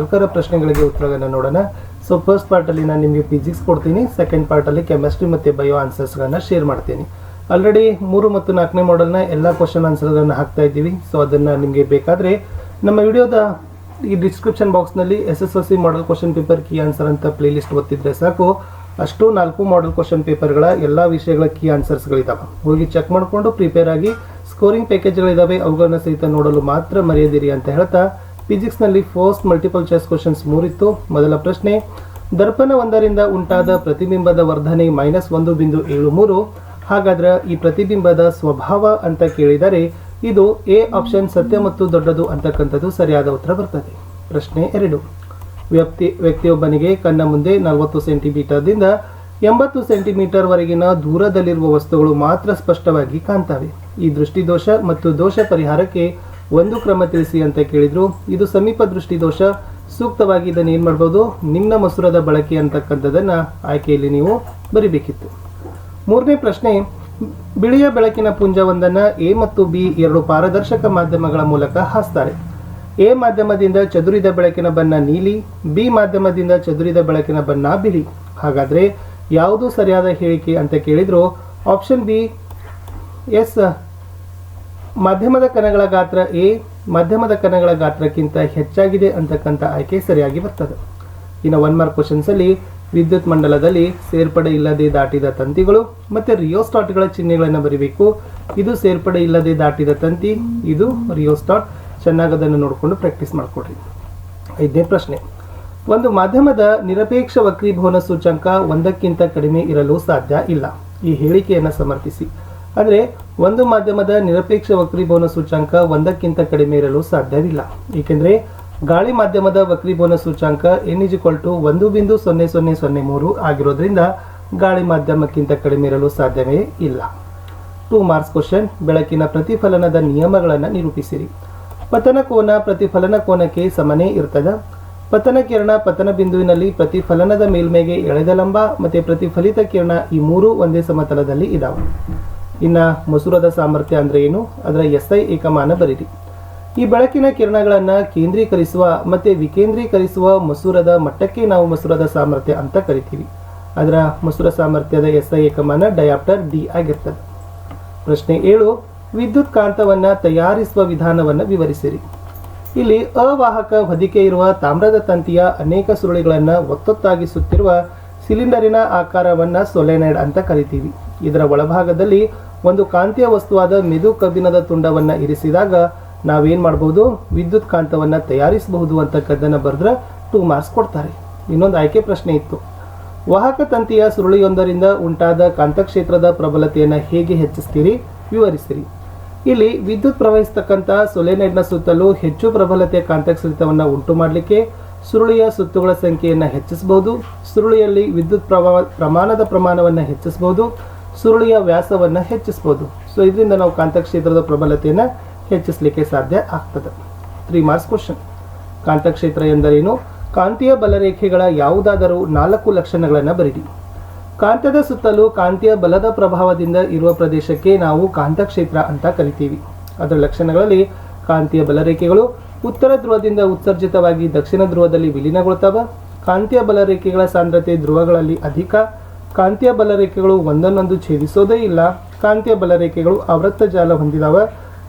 ನಾಲ್ಕರ ಪ್ರಶ್ನೆಗಳಿಗೆ ಉತ್ತರಗಳನ್ನು ನೋಡೋಣ. ಸೊ ಫಸ್ಟ್ ಪಾರ್ಟಲ್ಲಿ ನಾನು ನಿಮಗೆ ಫಿಸಿಕ್ಸ್ ಕೊಡ್ತೀನಿ. ಸೆಕೆಂಡ್ ಪಾರ್ಟಲ್ಲಿ ಕೆಮಿಸ್ಟ್ರಿ ಮತ್ತು ಬಯೋ ಆನ್ಸರ್ಸ್ಗಳನ್ನು ಶೇರ್ ಮಾಡ್ತೀನಿ. ಆಲ್ರೆಡಿ ಮೂರು ಮತ್ತು ನಾಲ್ಕನೇ ಮಾಡಲ್ನ ಎಲ್ಲ ಕ್ವಶನ್ ಆನ್ಸರ್ಗಳನ್ನು ಹಾಕ್ತಾ ಇದ್ದೀವಿ. ಸೊ ಅದನ್ನು ನಿಮಗೆ ಬೇಕಾದರೆ ನಮ್ಮ ವಿಡಿಯೋದ ಈ ಡಿಸ್ಕ್ರಿಪ್ಷನ್ ಬಾಕ್ಸ್ನಲ್ಲಿ S S L C model question paper key answer ಅಂತ ಪ್ಲೇ ಲಿಸ್ಟ್ ಗೊತ್ತಿದ್ದರೆ ಸಾಕು. ಅಷ್ಟು ನಾಲ್ಕು ಮಾಡಲ್ ಕ್ವಶನ್ ಪೇಪರ್ಗಳ ಎಲ್ಲ ವಿಷಯಗಳ ಕೀ ಆನ್ಸರ್ಸ್ಗಳಿದ್ದಾವೆ ಹೋಗಿ ಚೆಕ್ ಮಾಡಿಕೊಂಡು ಪ್ರಿಪೇರ್ ಆಗಿ ಸ್ಕೋರಿಂಗ್ ಪ್ಯಾಕೇಜ್ಗಳಿದ್ದಾವೆ ಅವುಗಳನ್ನ ಸಹಿತ ನೋಡಲು ಮಾತ್ರ ಮರೆಯದಿರಿ ಅಂತ ಹೇಳ್ತಾ ಫಿಸಿಕ್ಸ್ನಲ್ಲಿ ಫಸ್ಟ್ ಮಲ್ಟಿಪಲ್ ಚಾಯ್ಸ್ ಕ್ವಶನ್ಸ್ ಮೂರಿತ್ತು. ಮೊದಲ ಪ್ರಶ್ನೆ, ದರ್ಪಣ ಒಂದರಿಂದ ಉಂಟಾದ ಪ್ರತಿಬಿಂಬದ ವರ್ಧನೆ ಮೈನಸ್ ಒಂದು ಬಿಂದು ಏಳು ಮೂರು. ಹಾಗಾದ್ರೆ ಈ ಪ್ರತಿಬಿಂಬದ ಸ್ವಭಾವ ಅಂತ ಕೇಳಿದರೆ ಇದು ಎ ಆಪ್ಷನ್ ಸತ್ಯ ಮತ್ತು ದೊಡ್ಡದು ಅಂತಕ್ಕಂಥದ್ದು ಸರಿಯಾದ ಉತ್ತರ ಬರ್ತದೆ. ಪ್ರಶ್ನೆ ಎರಡು, ವ್ಯಕ್ತಿ, ವ್ಯಕ್ತಿಯೊಬ್ಬನಿಗೆ ಕಣ್ಣ ಮುಂದೆ ನಲವತ್ತು ಸೆಂಟಿಮೀಟರ್ದಿಂದ ಎಂಬತ್ತು ಸೆಂಟಿಮೀಟರ್ ವರೆಗಿನ ದೂರದಲ್ಲಿರುವ ವಸ್ತುಗಳು ಮಾತ್ರ ಸ್ಪಷ್ಟವಾಗಿ ಕಾಣ್ತವೆ. ಈ ದೃಷ್ಟಿದೋಷ ಮತ್ತು ದೋಷ ಪರಿಹಾರಕ್ಕೆ ಒಂದು ಕ್ರಮ ತಿಳಿಸಿ ಅಂತ ಕೇಳಿದ್ರು. ಇದು ಸಮೀಪ ದೃಷ್ಟಿ ದೋಷ. ಸೂಕ್ತವಾಗಿ ಇದನ್ನು ಏನು ಮಾಡ್ಬೋದು? ನಿಮ್ಮ ಮಸೂರದ ಬಳಕೆ ಅಂತಕ್ಕಂಥದ್ದನ್ನು ಆಯ್ಕೆಯಲ್ಲಿ ನೀವು ಬರಿಬೇಕಿತ್ತು. ಮೂರನೇ ಪ್ರಶ್ನೆ, ಬಿಳಿಯ ಬೆಳಕಿನ ಪುಂಜವೊಂದನ್ನು ಎ ಮತ್ತು ಬಿ ಎರಡು ಪಾರದರ್ಶಕ ಮಾಧ್ಯಮಗಳ ಮೂಲಕ ಹಾಸ್ತಾರೆ. ಎ ಮಾಧ್ಯಮದಿಂದ ಚದುರಿದ ಬೆಳಕಿನ ಬಣ್ಣ ನೀಲಿ, ಬಿ ಮಾಧ್ಯಮದಿಂದ ಚದುರಿದ ಬೆಳಕಿನ ಬಣ್ಣ ಬಿಳಿ. ಹಾಗಾದ್ರೆ ಯಾವುದು ಸರಿಯಾದ ಹೇಳಿಕೆ ಅಂತ ಕೇಳಿದ್ರು? ಆಪ್ಷನ್ ಬಿ ಎಸ್ ಮಾಧ್ಯಮದ ಕಣಗಳ ಗಾತ್ರ ಎ, ಮಧ್ಯಮದ ಕಣಗಳ ಗಾತ್ರಕ್ಕಿಂತ ಹೆಚ್ಚಾಗಿದೆ ಅಂತಕ್ಕಂಥ ಆಯ್ಕೆ ಸರಿಯಾಗಿ ಬರ್ತದೆ. ಇನ್ನು ಒನ್ ಮಾರ್ಕ್ ಕ್ವಶನ್ಸಲ್ಲಿ ವಿದ್ಯುತ್ ಮಂಡಲದಲ್ಲಿ ಸೇರ್ಪಡೆ ಇಲ್ಲದೆ ದಾಟಿದ ತಂತಿಗಳು ಮತ್ತು ರಿಯೋಸ್ಟಾಟ್ಗಳ ಚಿಹ್ನೆಗಳನ್ನು ಬರೀಬೇಕು. ಇದು ಸೇರ್ಪಡೆ ಇಲ್ಲದೆ ದಾಟಿದ ತಂತಿ, ಇದು ರಿಯೋಸ್ಟಾಟ್ ಚೆನ್ನಾಗಿ ಅದನ್ನು ನೋಡಿಕೊಂಡು ಪ್ರಾಕ್ಟೀಸ್ ಮಾಡಿಕೊಡ್ರಿ ಐದನೇ ಪ್ರಶ್ನೆ. ಒಂದು ಮಾಧ್ಯಮದ ನಿರಪೇಕ್ಷ ವಕ್ರೀಭವನ ಸೂಚಂಕ ಒಂದಕ್ಕಿಂತ ಕಡಿಮೆ ಇರಲು ಸಾಧ್ಯ ಇಲ್ಲ. ಈ ಹೇಳಿಕೆಯನ್ನು ಸಮರ್ಥಿಸಿ. ಅಂದರೆ ಒಂದು ಮಾಧ್ಯಮದ ನಿರಪೇಕ್ಷ ವಕ್ರೀಭವನ ಸೂಚ್ಯಾಂಕ ಒಂದಕ್ಕಿಂತ ಕಡಿಮೆ ಇರಲು ಸಾಧ್ಯವಿಲ್ಲ. ಏಕೆಂದರೆ ಗಾಳಿ ಮಾಧ್ಯಮದ ವಕ್ರೀಭವನ ಸೂಚ್ಯಾಂಕ ಎನ್ ಇಸ್ ಟು ಒಂದು ಬಿಂದು ಸೊನ್ನೆ ಸೊನ್ನೆ ಸೊನ್ನೆ ಮೂರು ಆಗಿರೋದ್ರಿಂದ ಗಾಳಿ ಮಾಧ್ಯಮಕ್ಕಿಂತ ಕಡಿಮೆ ಇರಲು ಸಾಧ್ಯವೇ ಇಲ್ಲ. ಟೂ ಮಾರ್ಕ್ಸ್ ಕ್ವಶನ್ ಬೆಳಕಿನ ಪ್ರತಿಫಲನದ ನಿಯಮಗಳನ್ನು ನಿರೂಪಿಸಿರಿ. ಪತನ ಕೋನ ಪ್ರತಿಫಲನ ಕೋನಕ್ಕೆ ಸಮನೇ ಇರ್ತದ. ಪತನ ಕಿರಣ ಪತನ ಬಿಂದುವಿನಲ್ಲಿ ಪ್ರತಿಫಲನದ ಮೇಲ್ಮೈಗೆ ಎಳೆದ ಲಂಬ ಮತ್ತು ಪ್ರತಿಫಲಿತ ಕಿರಣ ಈ ಮೂರು ಒಂದೇ ಸಮತಲದಲ್ಲಿ ಇದಾವೆ. ಇನ್ನು ಮಸೂರದ ಸಾಮರ್ಥ್ಯ ಅಂದರೆ ಏನು? ಅದರ ಎಸ್ ಐ ಏಕಮಾನ ಬರೀರಿ. ಈ ಬೆಳಕಿನ ಕಿರಣಗಳನ್ನು ಕೇಂದ್ರೀಕರಿಸುವ ಮತ್ತು ವಿಕೇಂದ್ರೀಕರಿಸುವ ಮಸೂರದ ಮಟ್ಟಕ್ಕೆ ನಾವು ಮಸೂರದ ಸಾಮರ್ಥ್ಯ ಅಂತ ಕರಿತೀವಿ. ಅದರ ಮಸೂರ ಸಾಮರ್ಥ್ಯದ ಎಸ್ ಐ ಏಕಮಾನ ಡಯಾಪ್ಟರ್ ಡಿ ಆಗಿರ್ತದೆ. ಪ್ರಶ್ನೆ ಏಳು, ವಿದ್ಯುತ್ ಕಾಂತವನ್ನು ತಯಾರಿಸುವ ವಿಧಾನವನ್ನು ವಿವರಿಸಿರಿ. ಇಲ್ಲಿ ಅವಾಹಕ ಹೊದಿಕೆ ಇರುವ ತಾಮ್ರದ ತಂತಿಯ ಅನೇಕ ಸುರುಳಿಗಳನ್ನು ಒತ್ತೊತ್ತಾಗಿ ಸುತ್ತಿರುವ ಸಿಲಿಂಡರಿನ ಆಕಾರವನ್ನು ಸೊಲೆನೈಡ್ ಅಂತ ಕರಿತೀವಿ. ಇದರ ಒಳಭಾಗದಲ್ಲಿ ಒಂದು ಕಾಂತೀಯ ವಸ್ತುವಾದ ಮೆದು ಕಬ್ಬಿಣದ ತುಂಡವನ್ನು ಇರಿಸಿದಾಗ ನಾವೇನು ಮಾಡ್ಬೋದು? ವಿದ್ಯುತ್ ಕಾಂತವನ್ನು ತಯಾರಿಸಬಹುದು ಅಂತಕ್ಕದ್ದನ್ನು ಬರೆದ್ರೆ ಟೂ ಮಾರ್ಕ್ಸ್ ಕೊಡ್ತಾರೆ. ಇನ್ನೊಂದು ಆಯ್ಕೆ ಪ್ರಶ್ನೆ ಇತ್ತು. ವಾಹಕ ತಂತಿಯ ಸುರುಳಿಯೊಂದರಿಂದ ಉಂಟಾದ ಕಾಂತಕ್ಷೇತ್ರದ ಪ್ರಬಲತೆಯನ್ನು ಹೇಗೆ ಹೆಚ್ಚಿಸ್ತೀರಿ? ವಿವರಿಸಿರಿ. ಇಲ್ಲಿ ವಿದ್ಯುತ್ ಪ್ರವಹಿಸ್ತಕ್ಕಂಥ ಸೊಲೆನೈಡ್ನ ಸುತ್ತಲೂ ಹೆಚ್ಚು ಪ್ರಬಲತೆಯ ಕಾಂತಕ್ಷೇತ್ರವನ್ನು ಉಂಟು ಮಾಡಲಿಕ್ಕೆ ಸುರುಳಿಯ ಸುತ್ತುಗಳ ಸಂಖ್ಯೆಯನ್ನು ಹೆಚ್ಚಿಸಬಹುದು ಸುರುಳಿಯಲ್ಲಿ ವಿದ್ಯುತ್ ಪ್ರಮಾಣದ ಪ್ರಮಾಣವನ್ನು ಹೆಚ್ಚಿಸಬಹುದು ಸುರುಳಿಯ ವ್ಯಾಸವನ್ನು ಹೆಚ್ಚಿಸಬಹುದು ಸೊ ಇದರಿಂದ ನಾವು ಕಾಂತಕ್ಷೇತ್ರದ ಪ್ರಬಲತೆಯನ್ನು ಹೆಚ್ಚಿಸಲಿಕ್ಕೆ ಸಾಧ್ಯ ಆಗ್ತದೆ. ತ್ರೀ ಮಾರ್ಕ್ಸ್ ಕ್ವಶನ್ ಕಾಂತಕ್ಷೇತ್ರ ಎಂದರೇನು? ಕಾಂತೀಯ ಬಲರೇಖೆಗಳ ಯಾವುದಾದರೂ ನಾಲ್ಕು ಲಕ್ಷಣಗಳನ್ನು ಬರೀರಿ. ಕಾಂತದ ಸುತ್ತಲೂ ಕಾಂತೀಯ ಬಲದ ಪ್ರಭಾವದಿಂದ ಇರುವ ಪ್ರದೇಶಕ್ಕೆ ನಾವು ಕಾಂತಕ್ಷೇತ್ರ ಅಂತ ಕರಿತೀವಿ. ಅದರ ಲಕ್ಷಣಗಳಲ್ಲಿ ಕಾಂತೀಯ ಬಲರೇಖೆಗಳು ಉತ್ತರ ಧ್ರುವದಿಂದ ಉತ್ಸರ್ಜಿತವಾಗಿ ದಕ್ಷಿಣ ಧ್ರುವದಲ್ಲಿ ವಿಲೀನಗೊಳ್ತವೆ. ಕಾಂತೀಯ ಬಲರೇಖೆಗಳ ಸಾಂದ್ರತೆ ಧ್ರುವಗಳಲ್ಲಿ ಅಧಿಕ. ಕಾಂತೀಯ ಬಲರೇಖೆಗಳು ಒಂದನ್ನೊಂದು ಛೇದಿಸೋದೇ ಇಲ್ಲ. ಕಾಂತೀಯ ಬಲರೇಖೆಗಳು ಆವೃತ್ತ ಜಾಲ ಹೊಂದಿದಾವೆ.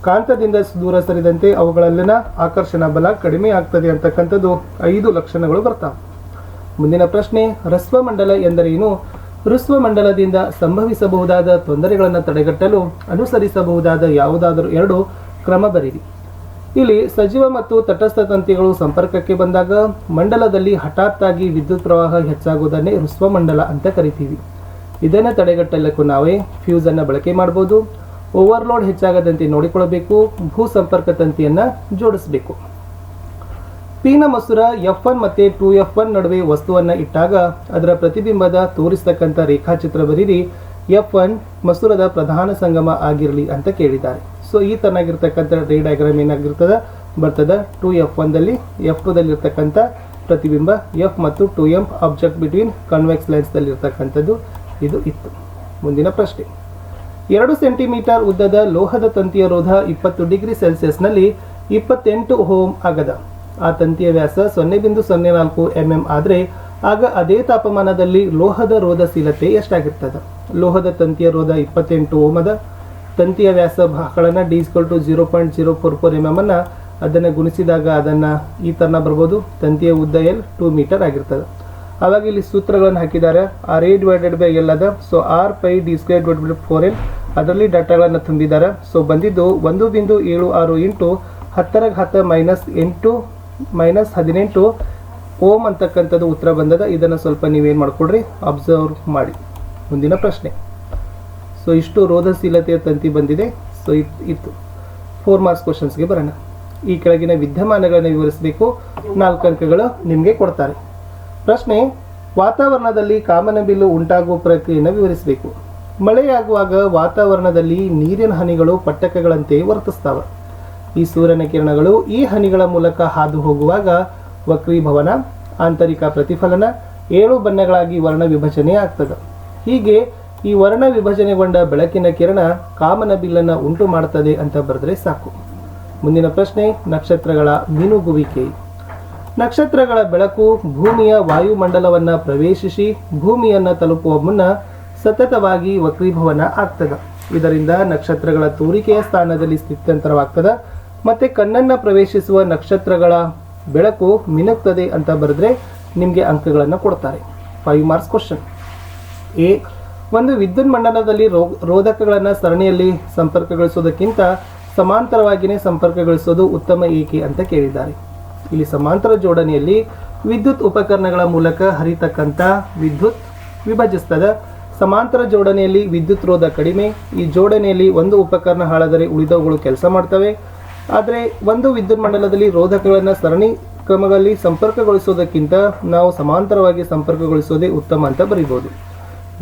ಕಾಂತದಿಂದ ದೂರ ಸರಿದಂತೆ ಅವುಗಳಲ್ಲಿನ ಆಕರ್ಷಣಾ ಬಲ ಕಡಿಮೆ ಆಗ್ತದೆ ಅಂತಕ್ಕಂಥದ್ದು ಐದು ಲಕ್ಷಣಗಳು ಬರ್ತಾವೆ. ಮುಂದಿನ ಪ್ರಶ್ನೆ ರಸ್ವಮಂಡಲ ಎಂದರೇನು? ಮಂಡಲದಿಂದ ಸಂಭವಿಸಬಹುದಾದ ತೊಂದರೆಗಳನ್ನು ತಡೆಗಟ್ಟಲು ಅನುಸರಿಸಬಹುದಾದ ಯಾವುದಾದರೂ ಎರಡು ಕ್ರಮ ಬರೀರಿ. ಇಲ್ಲಿ ಸಜೀವ ಮತ್ತು ತಟಸ್ಥ ತಂತಿಗಳು ಸಂಪರ್ಕಕ್ಕೆ ಬಂದಾಗ ಮಂಡಲದಲ್ಲಿ ಹಠಾತ್ತಾಗಿ ವಿದ್ಯುತ್ ಪ್ರವಾಹ ಹೆಚ್ಚಾಗುವುದನ್ನೇ ಮಂಡಲ ಅಂತ ಕರಿತೀವಿ. ಇದನ್ನು ತಡೆಗಟ್ಟಲಕ್ಕೂ ನಾವೇ ಫ್ಯೂಸನ್ನು ಬಳಕೆ ಮಾಡ್ಬೋದು. ಓವರ್ಲೋಡ್ ಹೆಚ್ಚಾಗದಂತೆ ನೋಡಿಕೊಳ್ಳಬೇಕು. ಭೂ ಸಂಪರ್ಕ ತಂತಿಯನ್ನು ಜೋಡಿಸಬೇಕು. ಪೀನ ಮಸೂರ ಎಫ್ ಒನ್ ಮತ್ತು ಟು ಎಫ್ ಒನ್ ನಡುವೆ ವಸ್ತುವನ್ನು ಇಟ್ಟಾಗ ಅದರ ಪ್ರತಿಬಿಂಬದ ತೋರಿಸ್ತಕ್ಕಂಥ ರೇಖಾಚಿತ್ರ ಬರೀರಿ ಎಫ್ ಒನ್ ಮಸೂರದ ಪ್ರಧಾನ ಸಂಗಮ ಆಗಿರಲಿ ಅಂತ ಕೇಳಿದ್ದಾರೆ. ಸೊ ಈ ತರನಾಗಿರ್ತಕ್ಕಂಥ ರೇ ಡಯಾಗ್ರಾಮ್ ಏನಾಗಿರ್ತದೆ? ಬರ್ತದೆ ಟು ಎಫ್ ಒನ್ದಲ್ಲಿ ಎಫ್ ಟುದಲ್ಲಿ ಇರ್ತಕ್ಕಂಥ ಪ್ರತಿಬಿಂಬ ಎಫ್ ಮತ್ತು two M object between convex ಲೆನ್ಸ್ದಲ್ಲಿ ಇರ್ತಕ್ಕಂಥದ್ದು ಇದು ಇತ್ತು. ಮುಂದಿನ ಪ್ರಶ್ನೆ. ಎರಡು ಸೆಂಟಿಮೀಟರ್ ಉದ್ದದ ಲೋಹದ ತಂತಿಯ ರೋಧ ಇಪ್ಪತ್ತು ಡಿಗ್ರಿ ಸೆಲ್ಸಿಯಸ್ನಲ್ಲಿ ಇಪ್ಪತ್ತೆಂಟು ಹೋಮ್ ಆಗದ. ಆ ತಂತಿಯ ವ್ಯಾಸ ಸೊನ್ನೆ ಬಿಂದು ಸೊನ್ನೆ ನಾಲ್ಕು ಎಂ ಎಂ ಆದರೆ, ಆಗ ಅದೇ ತಾಪಮಾನದಲ್ಲಿ ಲೋಹದ ರೋಧಶೀಲತೆ ಎಷ್ಟಾಗಿರ್ತದೆ? ಲೋಹದ ತಂತಿಯ ರೋಧ ಇಪ್ಪತ್ತೆಂಟು ಓಮದ ತಂತಿಯ ವ್ಯಾಸ ಭಾಗಗಳನ್ನು D equal to zero point zero four four M M ಅನ್ನು ಅದನ್ನು ಗುಣಿಸಿದಾಗ ಅದನ್ನು ಈ ಥರನ ಬರ್ಬೋದು. ತಂತಿಯ ಉದ್ದ ಎಲ್ ಟೂ ಮೀಟರ್ ಆಗಿರ್ತದೆ. ಆವಾಗ ಇಲ್ಲಿ ಸೂತ್ರಗಳನ್ನು ಹಾಕಿದ್ದಾರೆ. R A divided by L ಅದ. So R pi D square divide by four L ಅದರಲ್ಲಿ ಡಾಟಾಗಳನ್ನು ತುಂಬಿದ್ದಾರೆ ಸೊ ಬಂದಿದ್ದು ಒಂದು ಬಿಂದು ಏಳು ಆರು ಇಂಟು ಹತ್ತರ ಹತ್ತು ಮೈನಸ್ ಎಂಟು ಮೈನಸ್ ಹದಿನೆಂಟು ಓಮ್ ಅಂತಕ್ಕಂಥದ್ದು ಉತ್ತರ ಬಂದದ. ಇದನ್ನು ಸ್ವಲ್ಪ ನೀವೇನು ಮಾಡ್ಕೊಡ್ರಿ ಅಬ್ಸರ್ವ್ ಮಾಡಿ. ಮುಂದಿನ ಪ್ರಶ್ನೆ. ಸೊ ಇಷ್ಟು ರೋಧಶೀಲತೆಯ ತಂತಿ ಬಂದಿದೆ. ಸೊ ಇತ್ತು. ಫೋರ್ ಮಾರ್ಕ್ಸ್ ಕ್ವಶನ್ಸ್ಗೆ ಬರೋಣ. ಈ ಕೆಳಗಿನ ವಿದ್ಯಮಾನಗಳನ್ನು ವಿವರಿಸಬೇಕು. ನಾಲ್ಕು ಅಂಕಗಳು ನಿಮಗೆ ಕೊಡ್ತಾರೆ. ಪ್ರಶ್ನೆ, ವಾತಾವರಣದಲ್ಲಿ ಕಾಮನಬಿಲ್ಲು ಉಂಟಾಗುವ ಪ್ರಕ್ರಿಯೆಯನ್ನು ವಿವರಿಸಬೇಕು. ಮಳೆಯಾಗುವಾಗ ವಾತಾವರಣದಲ್ಲಿ ನೀರಿನ ಹನಿಗಳು ಪಟ್ಟಕಗಳಂತೆ ವರ್ತಿಸ್ತಾವ. ಈ ಸೂರ್ಯನ ಕಿರಣಗಳು ಈ ಹನಿಗಳ ಮೂಲಕ ಹಾದು ಹೋಗುವಾಗ ವಕ್ರೀಭವನ, ಆಂತರಿಕ ಪ್ರತಿಫಲನ, ಏಳು ಬಣ್ಣಗಳಾಗಿ ವರ್ಣ ವಿಭಜನೆ ಆಗ್ತದೆ. ಹೀಗೆ ಈ ವರ್ಣ ವಿಭಜನೆಗೊಂಡ ಬೆಳಕಿನ ಕಿರಣ ಕಾಮನ ಬಿಲ್ಲನ್ನು ಉಂಟು ಮಾಡುತ್ತದೆ ಅಂತ ಬರೆದ್ರೆ ಸಾಕು. ಮುಂದಿನ ಪ್ರಶ್ನೆ, ನಕ್ಷತ್ರಗಳ ಮಿನುಗುವಿಕೆ. ನಕ್ಷತ್ರಗಳ ಬೆಳಕು ಭೂಮಿಯ ವಾಯುಮಂಡಲವನ್ನು ಪ್ರವೇಶಿಸಿ ಭೂಮಿಯನ್ನು ತಲುಪುವ ಮುನ್ನ ಸತತವಾಗಿ ವಕ್ರೀಭವನ ಆಗ್ತದೆ. ಇದರಿಂದ ನಕ್ಷತ್ರಗಳ ತೋರಿಕೆಯ ಸ್ಥಾನದಲ್ಲಿ ಸ್ಥಿತ್ಯಂತರವಾಗ್ತದೆ. ಮತ್ತೆ ಕಣ್ಣನ್ನು ಪ್ರವೇಶಿಸುವ ನಕ್ಷತ್ರಗಳ ಬೆಳಕು ಮಿನುಕ್ತದೆ ಅಂತ ಬರೆದ್ರೆ ನಿಮಗೆ ಅಂಕಗಳನ್ನು ಕೊಡ್ತಾರೆ. ಫೈವ್ ಮಾರ್ಕ್ಸ್ ಕ್ವಶನ್ ಎ ಒಂದು ವಿದ್ಯುನ್ ಮಂಡಲದಲ್ಲಿ ರೋ, ರೋಧಕಗಳನ್ನು ಸರಣಿಯಲ್ಲಿ ಸಂಪರ್ಕಗೊಳಿಸೋದಕ್ಕಿಂತ ಸಮಾಂತರವಾಗಿಯೇ ಸಂಪರ್ಕಗೊಳಿಸೋದು ಉತ್ತಮ ಏಕೆ ಅಂತ ಕೇಳಿದ್ದಾರೆ. ಇಲ್ಲಿ ಸಮಾಂತರ ಜೋಡಣೆಯಲ್ಲಿ ವಿದ್ಯುತ್ ಉಪಕರಣಗಳ ಮೂಲಕ ಹರಿತಕ್ಕಂಥ ವಿದ್ಯುತ್ ವಿಭಜಿಸ್ತದೆ ಸಮಾಂತರ ಜೋಡಣೆಯಲ್ಲಿ ವಿದ್ಯುತ್ ರೋಧ ಕಡಿಮೆ, ಈ ಜೋಡಣೆಯಲ್ಲಿ ಒಂದು ಉಪಕರಣ ಹಾಳಾದರೆ ಉಳಿದವುಗಳು ಕೆಲಸ ಮಾಡ್ತವೆ. ಆದರೆ ಒಂದು ವಿದ್ಯುತ್ ಮಂಡಲದಲ್ಲಿ ರೋಧಕಗಳನ್ನು ಸರಣಿ ಕ್ರಮಗಳಲ್ಲಿ ಸಂಪರ್ಕಗೊಳಿಸೋದಕ್ಕಿಂತ ನಾವು ಸಮಾಂತರವಾಗಿ ಸಂಪರ್ಕಗೊಳಿಸೋದೇ ಉತ್ತಮ ಅಂತ ಬರೀಬೋದು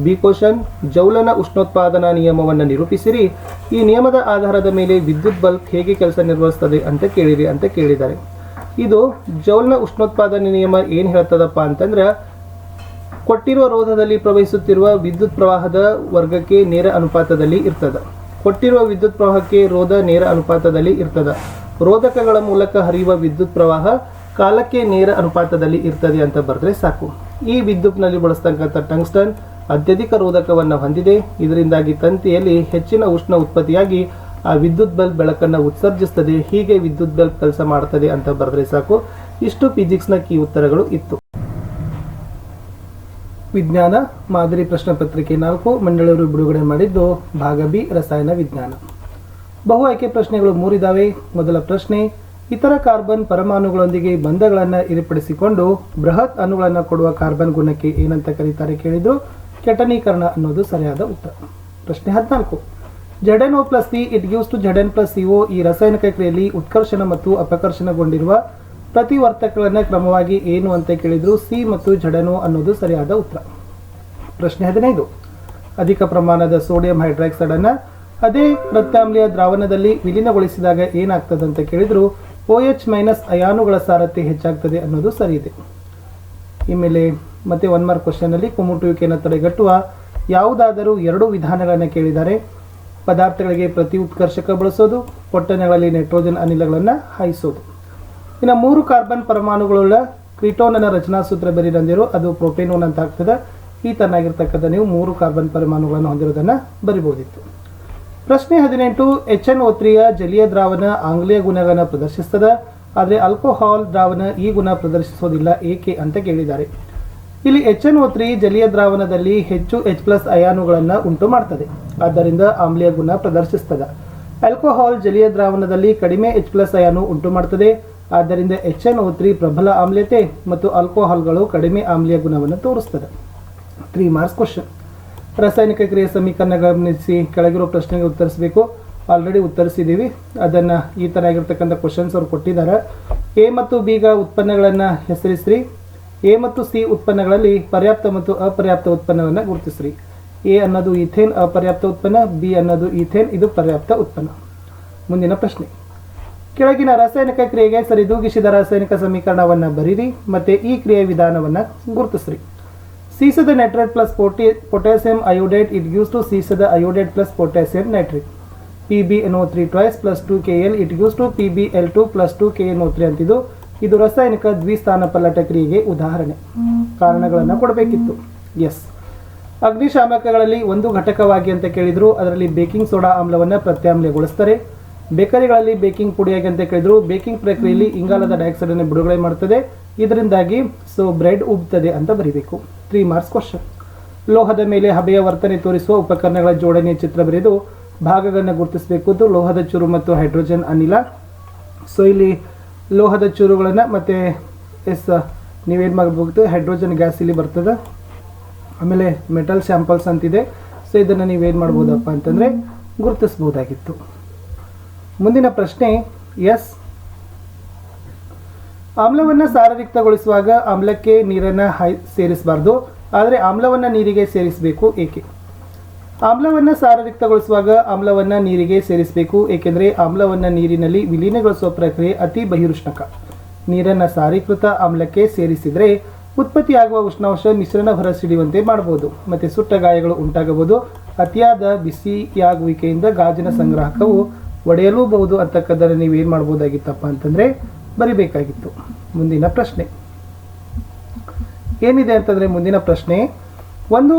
ಬಿ ಕ್ವಶನ್ ಜೌಲನ ಉಷ್ಣೋತ್ಪಾದನಾ ನಿಯಮವನ್ನು ನಿರೂಪಿಸಿರಿ. ಈ ನಿಯಮದ ಆಧಾರದ ಮೇಲೆ ವಿದ್ಯುತ್ ಬಲ್ಬ್ ಹೇಗೆ ಕೆಲಸ ನಿರ್ವಹಿಸ್ತದೆ ಅಂತ ಕೇಳಿರಿ ಅಂತ ಕೇಳಿದ್ದಾರೆ. ಇದು ಜೌಲ್ನ ಉಷ್ಣೋತ್ಪಾದನೆ ನಿಯಮ ಏನು ಹೇಳ್ತದಪ್ಪ ಅಂತಂದ್ರೆ ಕೊಟ್ಟಿರುವ ರೋಧದಲ್ಲಿ ಪ್ರವಹಿಸುತ್ತಿರುವ ವಿದ್ಯುತ್ ಪ್ರವಾಹದ ವರ್ಗಕ್ಕೆ ನೇರ ಅನುಪಾತದಲ್ಲಿ ಇರ್ತದೆ. ಕೊಟ್ಟಿರುವ ವಿದ್ಯುತ್ ಪ್ರವಾಹಕ್ಕೆ ರೋಧ ನೇರ ಅನುಪಾತದಲ್ಲಿ ಇರ್ತದ. ರೋಧಕಗಳ ಮೂಲಕ ಹರಿಯುವ ವಿದ್ಯುತ್ ಪ್ರವಾಹ ಕಾಲಕ್ಕೆ ನೇರ ಅನುಪಾತದಲ್ಲಿ ಇರ್ತದೆ ಅಂತ ಬರೆದ್ರೆ ಸಾಕು. ಈ ವಿದ್ಯುತ್ನಲ್ಲಿ ಬಳಸ್ತಕ್ಕಂಥ ಟಂಗ್ಸ್ಟನ್ ಅತ್ಯಧಿಕ ರೋಧಕವನ್ನು ಹೊಂದಿದೆ. ಇದರಿಂದಾಗಿ ತಂತಿಯಲ್ಲಿ ಹೆಚ್ಚಿನ ಉಷ್ಣ ಉತ್ಪತ್ತಿಯಾಗಿ ಆ ವಿದ್ಯುತ್ ಬಲ್ಬ್ ಬೆಳಕನ್ನು ಉತ್ಸರ್ಜಿಸ್ತದೆ. ಹೀಗೆ ವಿದ್ಯುತ್ ಬಲ್ಬ್ ಕೆಲಸ ಮಾಡ್ತದೆ ಅಂತ ಬರೆದ್ರೆ ಸಾಕು. ಇಷ್ಟು ಫಿಸಿಕ್ಸ್ನ ಕೀ ಉತ್ತರಗಳು ಇತ್ತು. ವಿಜ್ಞಾನ, ಮಾದರಿ ಪ್ರಶ್ನೆ ಪತ್ರಿಕೆ ನಾಲ್ಕು ಮಂಡಳಿಯವರು ಬಿಡುಗಡೆ ಮಾಡಿದ್ದು ಭಾಗ ಬಿ, ರಸಾಯನ ವಿಜ್ಞಾನ. ಬಹು ಆಯ್ಕೆ ಪ್ರಶ್ನೆಗಳು ಮೂರಿದಾವೆ. ಮೊದಲ ಪ್ರಶ್ನೆ, ಇತರ ಕಾರ್ಬನ್ ಪರಮಾಣುಗಳೊಂದಿಗೆ ಬಂಧಗಳನ್ನು ಏರ್ಪಡಿಸಿಕೊಂಡು ಬೃಹತ್ ಅಣುಗಳನ್ನು ಕೊಡುವ ಕಾರ್ಬನ್ ಗುಣಕ್ಕೆ ಏನಂತ ಕರೀತಾರೆ ಕೇಳಿದ್ರು. ಕೆಟನೀಕರಣ ಅನ್ನೋದು ಸರಿಯಾದ ಉತ್ತರ. ಪ್ರಶ್ನೆ ಹದಿನಾಲ್ಕು. ZN O plus C, it gives to ZN plus CO ಈ ರಾಸಾಯನಿಕ ಕ್ರಿಯೆಯಲ್ಲಿ ಉತ್ಕರ್ಷಣ ಮತ್ತು ಅಪಕರ್ಷಣಗೊಂಡಿರುವ ಪ್ರತಿವರ್ತಕಗಳನ್ನು ಕ್ರಮವಾಗಿ ಏನು ಅಂತ ಕೇಳಿದ್ರು ಸಿ ಮತ್ತು ಜಡನೋ ಅನ್ನೋದು ಸರಿಯಾದ ಉತ್ತರ. ಪ್ರಶ್ನೆ ಹದಿನೈದು. ಅಧಿಕ ಪ್ರಮಾಣದ ಸೋಡಿಯಂ ಹೈಡ್ರಾಕ್ಸೈಡ್ ಅನ್ನ ಅದೇ ಪ್ರತ್ಯಾಮ್ಲೀಯ ದ್ರಾವಣದಲ್ಲಿ ವಿಲೀನಗೊಳಿಸಿದಾಗ ಏನಾಗ್ತದೆ ಅಂತ ಕೇಳಿದ್ರು ಓ ಎಚ್ ಮೈನಸ್ ಅಯಾನುಗಳ ಸಾರತೆ ಹೆಚ್ಚಾಗ್ತದೆ ಅನ್ನೋದು ಸರಿ ಇದೆ ಆಮೇಲೆ ಮತ್ತೆ ಒನ್ ಮಾರ್ಕ್ ಕ್ವಶನಲ್ಲಿ ಕುಮುಟುವಿಕೆಯನ್ನು ತಡೆಗಟ್ಟುವ ಯಾವುದಾದರೂ ಎರಡು ವಿಧಾನಗಳನ್ನು ಕೇಳಿದ್ದಾರೆ. ಪದಾರ್ಥಗಳಿಗೆ ಪ್ರತಿ ಉತ್ಕರ್ಷಕ ಬಳಸೋದು, ಪೊಟ್ಟಣಗಳಲ್ಲಿ ನೈಟ್ರೋಜನ್ ಅನಿಲಗಳನ್ನು ಹಾಯಿಸೋದು. ಇನ್ನು ಮೂರು ಕಾರ್ಬನ್ ಪರಮಾಣುಗಳುಳ್ಳ ಕ್ರಿಟೋನನ ರಚನಾ ಸೂತ್ರ ಬರೀರಂದಿರೋ ಅದು ಪ್ರೊಪೇನೋನ್ ಅಂತ ಆಗ್ತದೆ. ಈ ತನ್ನಾಗಿರ್ತಕ್ಕಂಥ ನೀವು ಮೂರು ಕಾರ್ಬನ್ ಪರಮಾಣುಗಳನ್ನು ಹೊಂದಿರೋದನ್ನು ಬರಿಬೋದಿತ್ತು. ಪ್ರಶ್ನೆ ಹದಿನೆಂಟು ಎಚ್ ಎನ್ ಓತ್ರಿಯ ಜಲೀಯ ದ್ರಾವಣ ಆಂಗ್ಲೀಯ ಗುಣಗಳನ್ನು ಪ್ರದರ್ಶಿಸ್ತದೆ, ಆದರೆ ಆಲ್ಕೋಹಾಲ್ ದ್ರಾವಣ ಈ ಗುಣ ಪ್ರದರ್ಶಿಸೋದಿಲ್ಲ, ಏಕೆ ಅಂತ ಕೇಳಿದ್ದಾರೆ. ಇಲ್ಲಿ ಎಚ್ ಎನ್ ತ್ರೀ ಜಲೀಯ ದ್ರಾವಣದಲ್ಲಿ ಹೆಚ್ಚು ಎಚ್ ಪ್ಲಸ್ ಅಯಾನುಗಳನ್ನು ಉಂಟು ಮಾಡ್ತದೆ. ಆದ್ದರಿಂದ ಆಮ್ಲೀಯ ಗುಣ ಪ್ರದರ್ಶಿಸ್ತದೆ. ಆಲ್ಕೋಹಾಲ್ ಜಲೀಯ ದ್ರಾವಣದಲ್ಲಿ ಕಡಿಮೆ ಎಚ್ ಪ್ಲಸ್ ಅಯಾನು ಉಂಟು ಮಾಡ್ತದೆ. ಆದ್ದರಿಂದ ಎಚ್ ಎನ್ ತ್ರೀ ಪ್ರಬಲ ಆಮ್ಲೀಯತೆ ಮತ್ತು ಆಲ್ಕೋಹಾಲ್ಗಳು ಕಡಿಮೆ ಆಮ್ಲೀಯ ಗುಣವನ್ನು ತೋರಿಸ್ತದೆ. ತ್ರೀ ಮಾರ್ಕ್ಸ್ ಕ್ವಶನ್ ರಾಸಾಯನಿಕ ಕ್ರಿಯೆ ಸಮೀಕರಣ ಗಮನಿಸಿ ಕೆಳಗಿರೋ ಪ್ರಶ್ನೆಗೆ ಉತ್ತರಿಸಬೇಕು. ಆಲ್ರೆಡಿ ಉತ್ತರಿಸಿದ್ದೀವಿ. ಅದನ್ನು ಈ ಥರ ಆಗಿರ್ತಕ್ಕಂಥ ಕ್ವಶನ್ಸ್ ಅವ್ರು ಕೊಟ್ಟಿದ್ದಾರೆ. ಎ ಮತ್ತು ಬಿಗ ಉತ್ಪನ್ನಗಳನ್ನು ಹೆಸರಿಸ್ರಿ. ಎ ಮತ್ತು ಸಿ ಉತ್ಪನ್ನಗಳಲ್ಲಿ ಪರ್ಯಾಪ್ತ ಮತ್ತು ಅಪರ್ಯಾಪ್ತ ಉತ್ಪನ್ನವನ್ನು ಗುರುತಿಸ್ರಿ. ಎ ಅನ್ನೋದು ಈಥೇನ್, ಅಪರ್ಯಾಪ್ತ ಉತ್ಪನ್ನ, ಬಿ ಅನ್ನೋದು ಈಥೇನ್, ಇದು ಪರ್ಯಾಪ್ತ ಉತ್ಪನ್ನ. ಮುಂದಿನ ಪ್ರಶ್ನೆ. ಕೆಳಗಿನ ರಾಸಾಯನಿಕ ಕ್ರಿಯೆಗೆ ಸರಿದೂಗಿಸಿದ ರಾಸಾಯನಿಕ ಸಮೀಕರಣವನ್ನು ಬರೀರಿ, ಮತ್ತು ಈ ಕ್ರಿಯೆ ವಿಧಾನವನ್ನು ಗುರುತಿಸ್ರಿ. ಸೀಸದ nitrate plus ಪೊಟಿ potassium iodate, it use to ಸೀಸದ iodate plus potassium nitrate. P B N O three twice plus two K L it use to P B L two plus two K N O three ಅಂತಿದ್ದು ಇದು ರಾಸಾಯನಿಕ ದ್ವಿಸ್ಥಾನ ಪಲ್ಲಟ ಕ್ರಿಯೆಗೆ ಉದಾಹರಣೆ. ಕಾರಣಗಳನ್ನು ಕೊಡಬೇಕಿತ್ತು. S ಅಗ್ನಿಶಾಮಕಗಳಲ್ಲಿ ಒಂದು ಘಟಕವಾಗಿ ಅಂತ ಕೇಳಿದ್ರು, ಅದರಲ್ಲಿ ಬೇಕಿಂಗ್ ಸೋಡಾ ಆಮ್ಲವನ್ನು ಪ್ರತ್ಯಾಮ್ಲಗೊಳಿಸ್ತಾರೆ ಬೇಕರಿಗಳಲ್ಲಿ ಬೇಕಿಂಗ್ ಪುಡಿಯಾಗಿ ಅಂತ ಕೇಳಿದ್ರು, ಬೇಕಿಂಗ್ ಪ್ರಕ್ರಿಯೆಯಲ್ಲಿ ಇಂಗಾಲದ ಡೈಆಕ್ಸೈಡ್ ಅನ್ನು ಬಿಡುಗಡೆ ಮಾಡ್ತದೆ. ಇದರಿಂದಾಗಿ ಸೊ ಬ್ರೆಡ್ ಉಬ್ತದೆ ಅಂತ ಬರೀಬೇಕು. ತ್ರೀ ಮಾರ್ಕ್ಸ್ ಕ್ವಶನ್ ಲೋಹದ ಮೇಲೆ ಹಬೆಯ ವರ್ತನೆ ತೋರಿಸುವ ಉಪಕರಣಗಳ ಜೋಡಣೆಯ ಚಿತ್ರ ಬರೆದು ಭಾಗಗಳನ್ನು ಗುರುತಿಸಬೇಕು ಲೋಹದ ಚೂರು ಮತ್ತು ಹೈಡ್ರೋಜನ್ ಅನಿಲ. ಸೊ ಇಲ್ಲಿ ಲೋಹದ ಚೂರುಗಳನ್ನು ಮತ್ತು ಎಸ್, ನೀವೇನು ಮಾಡಬಹುದು ಹೈಡ್ರೋಜನ್ ಗ್ಯಾಸ್ ಇಲ್ಲಿ ಬರ್ತದೆ. ಆಮೇಲೆ ಮೆಟಲ್ ಸ್ಯಾಂಪಲ್ಸ್ ಅಂತಿದೆ. ಸೊ ಇದನ್ನು ನೀವೇನು ಮಾಡ್ಬೋದಪ್ಪ ಅಂತಂದರೆ ಗುರುತಿಸ್ಬೋದಾಗಿತ್ತು. ಮುಂದಿನ ಪ್ರಶ್ನೆ, ಎಸ್. ಆಮ್ಲವನ್ನು ಸಾರರಿಕ್ತಗೊಳಿಸುವಾಗ ಆಮ್ಲಕ್ಕೆ ನೀರನ್ನು ಹೈ, ಸೇರಿಸಬಾರ್ದು. ಆದರೆ ಆಮ್ಲವನ್ನು ನೀರಿಗೆ ಸೇರಿಸಬೇಕು ಏಕೆ? ಆಮ್ಲವನ್ನು ಸಾರರಿಕ್ತಗೊಳಿಸುವಾಗ ಆಮ್ಲವನ್ನು ನೀರಿಗೆ ಸೇರಿಸಬೇಕು, ಏಕೆಂದರೆ ಆಮ್ಲವನ್ನು ನೀರಿನಲ್ಲಿ ವಿಲೀನಗೊಳಿಸುವ ಪ್ರಕ್ರಿಯೆ ಅತಿ ಬಹಿರುಷ್ಣಕ. ನೀರನ್ನು ಸಾರೀಕೃತ ಆಮ್ಲಕ್ಕೆ ಸೇರಿಸಿದರೆ ಉತ್ಪತ್ತಿಯಾಗುವ ಉಷ್ಣಾಂಶ ಮಿಶ್ರಣ ಹೊರಸಿಡಿಯುವಂತೆ ಮಾಡಬಹುದು. ಮತ್ತು ಸುಟ್ಟ ಗಾಯಗಳು ಉಂಟಾಗಬಹುದು. ಅತಿಯಾದ ಬಿಸಿಯಾಗುವಿಕೆಯಿಂದ ಗಾಜಿನ ಸಂಗ್ರಾಹಕವು ಒಡೆಯಲೂಬಹುದು ಅಂತಕ್ಕದ್ದನ್ನು ನೀವೇನು ಮಾಡ್ಬೋದಾಗಿತ್ತಪ್ಪ ಅಂತಂದರೆ ಬರಿಬೇಕಾಗಿತ್ತು. ಮುಂದಿನ ಪ್ರಶ್ನೆ. ಏನಿದೆ ಅಂತಂದರೆ ಮುಂದಿನ ಪ್ರಶ್ನೆ ಒಂದು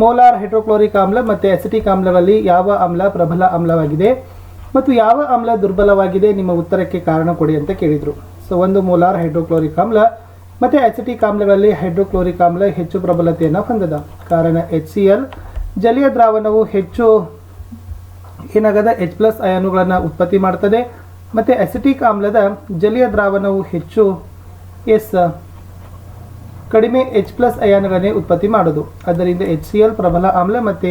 ಮೋಲಾರ್ ಹೈಡ್ರೋಕ್ಲೋರಿಕ್ ಆಮ್ಲ ಮತ್ತು ಅಸಿಟಿಕ್ ಆಮ್ಲಗಳಲ್ಲಿ ಯಾವ ಆಮ್ಲ ಪ್ರಬಲ ಆಮ್ಲವಾಗಿದೆ ಮತ್ತು ಯಾವ ಆಮ್ಲ ದುರ್ಬಲವಾಗಿದೆ? ನಿಮ್ಮ ಉತ್ತರಕ್ಕೆ ಕಾರಣ ಕೊಡಿ ಅಂತ ಕೇಳಿದರು. ಸೊ ಒಂದು ಮೋಲಾರ್ ಹೈಡ್ರೋಕ್ಲೋರಿಕ್ ಆಮ್ಲ ಮತ್ತು ಅಸಿಟಿಕ್ ಆಮ್ಲಗಳಲ್ಲಿ ಹೈಡ್ರೋಕ್ಲೋರಿಕ್ ಆಮ್ಲ ಹೆಚ್ಚು ಪ್ರಬಲತೆಯನ್ನು ಹೊಂದದ. ಕಾರಣ ಎಚ್ ಸಿ ಎಲ್ ಜಲೀಯ ದ್ರಾವಣವು ಹೆಚ್ಚು ಏನಾಗದ? ಎಚ್ ಪ್ಲಸ್ ಅಯಾನುಗಳನ್ನು ಉತ್ಪತ್ತಿ ಮಾಡ್ತದೆ. ಮತ್ತು ಅಸಿಟಿಕ್ ಆಮ್ಲದ ಜಲೀಯ ದ್ರಾವಣವು ಹೆಚ್ಚು ಎಸ್ ಕಡಿಮೆ ಎಚ್ ಪ್ಲಸ್ ಅಯಾನುಗಳನ್ನೇ ಉತ್ಪತ್ತಿ ಮಾಡೋದು. ಅದರಿಂದ ಎಚ್ ಸಿ ಎಲ್ ಪ್ರಬಲ ಆಮ್ಲ ಮತ್ತು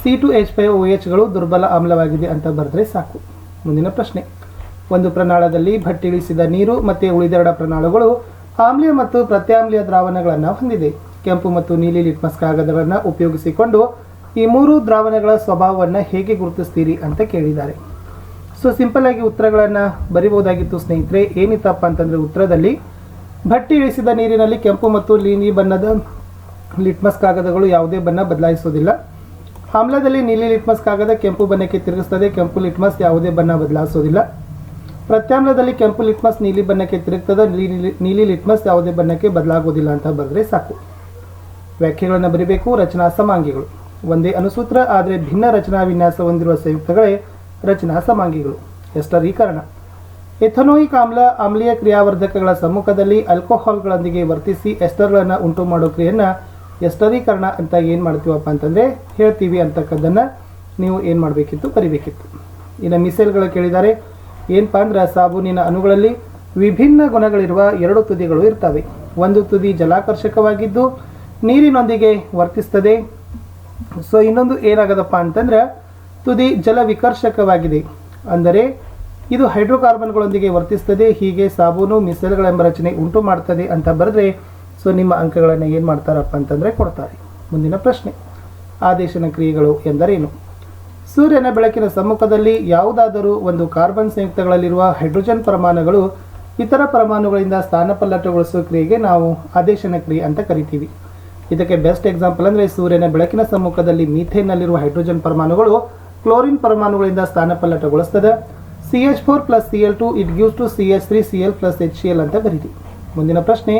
C two H five O ಎಚ್ಗಳು ದುರ್ಬಲ ಆಮ್ಲವಾಗಿದೆ ಅಂತ ಬರೆದ್ರೆ ಸಾಕು. ಮುಂದಿನ ಪ್ರಶ್ನೆ. ಒಂದು ಪ್ರಣಾಳದಲ್ಲಿ ಭಟ್ಟಿಳಿಸಿದ ನೀರು ಮತ್ತು ಉಳಿದೆರಡ ಪ್ರಣಾಳಗಳು ಆಮ್ಲೀಯ ಮತ್ತು ಪ್ರತ್ಯಾಮ್ಲೀಯ ದ್ರಾವಣಗಳನ್ನು ಹೊಂದಿದೆ. ಕೆಂಪು ಮತ್ತು ನೀಲಿ ಲಿಟ್ಮಸ್ ಕಾಗದಗಳನ್ನು ಉಪಯೋಗಿಸಿಕೊಂಡು ಈ ಮೂರು ದ್ರಾವಣಗಳ ಸ್ವಭಾವವನ್ನು ಹೇಗೆ ಗುರುತಿಸ್ತೀರಿ ಅಂತ ಕೇಳಿದ್ದಾರೆ. ಸೊ ಸಿಂಪಲ್ ಆಗಿ ಉತ್ತರಗಳನ್ನು ಬರಿಬೋದಾಗಿತ್ತು ಸ್ನೇಹಿತರೆ. ಏನಿತ್ತಪ್ಪ ಅಂತಂದರೆ ಉತ್ತರದಲ್ಲಿ ಭಟ್ಟಿ ಇಳಿಸಿದ ನೀರಿನಲ್ಲಿ ಕೆಂಪು ಮತ್ತು ನೀಲಿ ಬಣ್ಣದ ಲಿಟ್ಮಸ್ ಕಾಗದಗಳು ಯಾವುದೇ ಬಣ್ಣ ಬದಲಾಯಿಸುವುದಿಲ್ಲ. ಆಮ್ಲದಲ್ಲಿ ನೀಲಿ ಲಿಟ್ಮಸ್ ಕಾಗದ ಕೆಂಪು ಬಣ್ಣಕ್ಕೆ ತಿರುಗಿಸ್ತದೆ. ಕೆಂಪು ಲಿಟ್ಮಸ್ ಯಾವುದೇ ಬಣ್ಣ ಬದಲಾಯಿಸೋದಿಲ್ಲ ಪ್ರತ್ಯಾಮ್ಲದಲ್ಲಿ ಕೆಂಪು ಲಿಟ್ಮಸ್ ನೀಲಿ ಬಣ್ಣಕ್ಕೆ ತಿರುಗ್ತದೆ. ನೀಲಿ ಲಿಟ್ಮಸ್ ಯಾವುದೇ ಬಣ್ಣಕ್ಕೆ ಬದಲಾಗುವುದಿಲ್ಲ ಅಂತ ಬರೆದ್ರೆ ಸಾಕು. ವ್ಯಾಖ್ಯೆಗಳನ್ನು ಬರೀಬೇಕು. ರಚನಾ ಸಮಾಂಗಿಗಳು. ಒಂದೇ ಅನುಸೂತ್ರ, ಆದರೆ ಭಿನ್ನ ರಚನಾ ವಿನ್ಯಾಸ ಹೊಂದಿರುವ ಸಂಯುಕ್ತಗಳೇ ರಚನಾ ಸಮಾಂಗಿಗಳು. ಎಸ್ಟರೀಕರಣ ಎಥನೋಯಿಕ್ ಆಮ್ಲ, ಆಮ್ಲೀಯ ಕ್ರಿಯಾವರ್ಧಕಗಳ ಸಮ್ಮುಖದಲ್ಲಿ ಆಲ್ಕೋಹಾಲ್ಗಳೊಂದಿಗೆ ವರ್ತಿಸಿ ಎಸ್ಟರ್ಗಳನ್ನು ಉಂಟು ಮಾಡೋ ಕ್ರಿಯೆಯನ್ನು ಎಸ್ಟರೀಕರಣ ಅಂತ ಏನು ಮಾಡ್ತೀವಪ್ಪ ಅಂತಂದರೆ ಹೇಳ್ತೀವಿ ಅಂತಕ್ಕದ್ದನ್ನು ನೀವು ಏನು ಮಾಡಬೇಕಿತ್ತು ಬರಿಬೇಕಿತ್ತು. ಇನ್ನು ಮಿಸೈಲ್ಗಳು ಕೇಳಿದ್ದಾರೆ ಏನಪ್ಪ ಅಂದ್ರೆ ಸಾಬೂನಿನ ಅಣುಗಳಲ್ಲಿ ವಿಭಿನ್ನ ಗುಣಗಳಿರುವ ಎರಡು ತುದಿಗಳು ಇರ್ತವೆ. ಒಂದು ತುದಿ ಜಲಾಕರ್ಷಕವಾಗಿದ್ದು ನೀರಿನೊಂದಿಗೆ ವರ್ತಿಸ್ತದೆ. ಸೊ ಇನ್ನೊಂದು ಏನಾಗದಪ್ಪ ಅಂತಂದ್ರೆ ತುದಿ ಜಲವಿಕರ್ಷಕವಾಗಿದೆ. ಅಂದರೆ ಇದು ಹೈಡ್ರೋಕಾರ್ಬನ್ಗಳೊಂದಿಗೆ ವರ್ತಿಸ್ತದೆ, ಹೀಗೆ ಸಾಬೂನು ಮಿಸೈಲ್ಗಳೆಂಬ ರಚನೆ ಉಂಟು ಮಾಡ್ತದೆ ಅಂತ ಬರೆದ್ರೆ, ಸೊ ನಿಮ್ಮ ಅಂಕಗಳನ್ನು ಏನು ಮಾಡ್ತಾರಪ್ಪ ಅಂತಂದರೆ ಕೊಡ್ತಾರೆ. ಮುಂದಿನ ಪ್ರಶ್ನೆ, ಆದೇಶನ ಕ್ರಿಯೆಗಳು ಎಂದರೇನು? ಸೂರ್ಯನ ಬೆಳಕಿನ ಸಮ್ಮುಖದಲ್ಲಿ ಯಾವುದಾದರೂ ಒಂದು ಕಾರ್ಬನ್ ಸಂಯುಕ್ತಗಳಲ್ಲಿರುವ ಹೈಡ್ರೋಜನ್ ಪರಮಾಣುಗಳು ಇತರ ಪರಮಾಣುಗಳಿಂದ ಸ್ಥಾನಪಲ್ಲಟಗೊಳಿಸುವ ಕ್ರಿಯೆಗೆ ನಾವು ಆದೇಶನ ಕ್ರಿಯೆ ಅಂತ ಕರಿತೀವಿ. ಇದಕ್ಕೆ ಬೆಸ್ಟ್ ಎಕ್ಸಾಂಪಲ್ ಅಂದರೆ ಸೂರ್ಯನ ಬೆಳಕಿನ ಸಮ್ಮುಖದಲ್ಲಿ ಮೀಥೇನ್ನಲ್ಲಿರುವ ಹೈಡ್ರೋಜನ್ ಪರಮಾಣುಗಳು ಕ್ಲೋರಿನ್ ಪರಮಾಣುಗಳಿಂದ ಸ್ಥಾನಪಲ್ಲಟಗೊಳಿಸ್ತದೆ. C H four plus C L two it gives to C H three C L plus H C L ಅಂತ ಬರೀರಿ. ಮುಂದಿನ ಪ್ರಶ್ನೆ,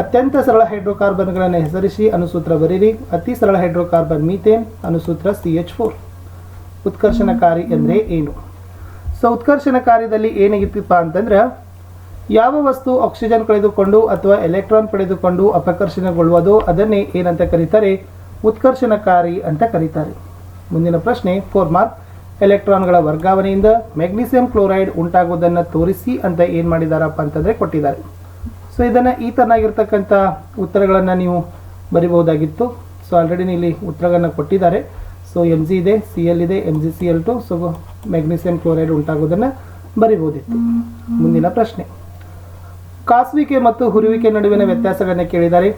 ಅತ್ಯಂತ ಸರಳ ಹೈಡ್ರೋಕಾರ್ಬನ್ಗಳನ್ನು ಹೆಸರಿಸಿ ಅನುಸೂತ್ರ ಬರೀರಿ ಅತಿ ಸರಳ ಹೈಡ್ರೋಕಾರ್ಬನ್ ಮೀಥೇನ್, ಅನುಸೂತ್ರ ಸಿ ಎಚ್ ಫೋರ್ ಉತ್ಕರ್ಷಣಕಾರಿ ಅಂದರೆ ಏನು? ಸೊ ಉತ್ಕರ್ಷಣಕಾರ್ಯದಲ್ಲಿ ಏನಾಗಿತ್ತಪ್ಪ ಅಂತಂದ್ರೆ, ಯಾವ ವಸ್ತು ಆಕ್ಸಿಜನ್ ಕಳೆದುಕೊಂಡು ಅಥವಾ ಎಲೆಕ್ಟ್ರಾನ್ ಪಡೆದುಕೊಂಡು ಅಪಕರ್ಷಣಗೊಳ್ಳುವುದೋ ಅದನ್ನೇ ಏನಂತ ಕರೀತಾರೆ? ಉತ್ಕರ್ಷಣಕಾರಿ ಅಂತ ಕರೀತಾರೆ. ಮುಂದಿನ ಪ್ರಶ್ನೆ ಫೋರ್ ಮಾರ್ಕ್ ಎಲೆಕ್ಟ್ರಾನ್ಗಳ ವರ್ಗಾವಣೆಯಿಂದ ಮೆಗ್ನೀಸಿಯಂ ಕ್ಲೋರೈಡ್ ಉಂಟಾಗುವುದನ್ನು ತೋರಿಸಿ ಅಂತ ಏನು ಮಾಡಿದಾರಪ್ಪ ಅಂತಂದರೆ ಕೊಟ್ಟಿದ್ದಾರೆ. ಸೊ ಇದನ್ನು ಈ ಥರನಾಗಿರ್ತಕ್ಕಂಥ ಉತ್ತರಗಳನ್ನು ನೀವು ಬರಿಬಹುದಾಗಿತ್ತು. ಸೊ ಆಲ್ರೆಡಿ ಇಲ್ಲಿ ಉತ್ತರಗಳನ್ನು ಕೊಟ್ಟಿದ್ದಾರೆ. ಸೊ ಎಂ ಜಿ ಇದೆ ಸಿ ಎಲ್ ಇದೆ M G C L two so magnesium chloride ಉಂಟಾಗುವುದನ್ನು ಬರಿಬಹುದಿತ್ತು. ಮುಂದಿನ ಪ್ರಶ್ನೆ. ಕಾಸುವಿಕೆ ಮತ್ತು ಹುರುವಿಕೆ ನಡುವಿನ ವ್ಯತ್ಯಾಸಗಳನ್ನು ಕೇಳಿದ್ದಾರೆ.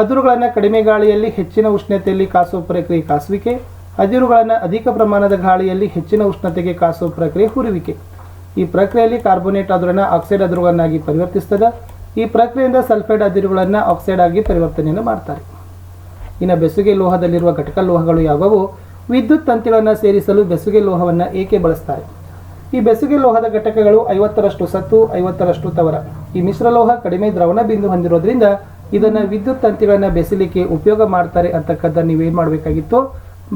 ಅದುರುಗಳನ್ನು ಕಡಿಮೆ ಗಾಳಿಯಲ್ಲಿ ಹೆಚ್ಚಿನ ಉಷ್ಣತೆಯಲ್ಲಿ ಕಾಸುವ ಪ್ರಕ್ರಿಯೆ ಕಾಸುವಿಕೆ. ಅದಿರುಗಳನ್ನು ಅಧಿಕ ಪ್ರಮಾಣದ ಗಾಳಿಯಲ್ಲಿ ಹೆಚ್ಚಿನ ಉಷ್ಣತೆಗೆ ಕಾಸುವ ಪ್ರಕ್ರಿಯೆ ಹುರುವಿಕೆ. ಈ ಪ್ರಕ್ರಿಯೆಯಲ್ಲಿ ಕಾರ್ಬೋನೇಟ್ ಅದುರನ್ನು ಆಕ್ಸೈಡ್ ಅದಿರುಗಳನ್ನಾಗಿ ಪರಿವರ್ತಿಸ್ತದೆ. ಈ ಪ್ರಕ್ರಿಯೆಯಿಂದ ಸಲ್ಫೈಡ್ ಅದಿರುಗಳನ್ನು ಆಕ್ಸೈಡ್ ಆಗಿ ಪರಿವರ್ತನೆಯನ್ನು ಮಾಡ್ತಾರೆ. ಇನ್ನು ಬೆಸುಗೆ ಲೋಹದಲ್ಲಿರುವ ಘಟಕ ಲೋಹಗಳು ಯಾವುವು? ವಿದ್ಯುತ್ ತಂತಿಗಳನ್ನು ಸೇರಿಸಲು ಬೆಸುಗೆ ಲೋಹವನ್ನು ಏಕೆ ಬಳಸ್ತಾರೆ? ಈ ಬೆಸುಗೆ ಲೋಹದ ಘಟಕಗಳು ಐವತ್ತರಷ್ಟು ಸತ್ತು, ಐವತ್ತರಷ್ಟು ತವರ. ಈ ಮಿಶ್ರಲೋಹ ಕಡಿಮೆ ದ್ರವಣ ಬಿಂದು ಹೊಂದಿರೋದ್ರಿಂದ ಇದನ್ನು ವಿದ್ಯುತ್ ತಂತಿಗಳನ್ನು ಬೆಸಲಿಕ್ಕೆ ಉಪಯೋಗ ಮಾಡ್ತಾರೆ ಅಂತಕ್ಕಂಥ ನೀವೇನು ಮಾಡಬೇಕಾಗಿತ್ತು?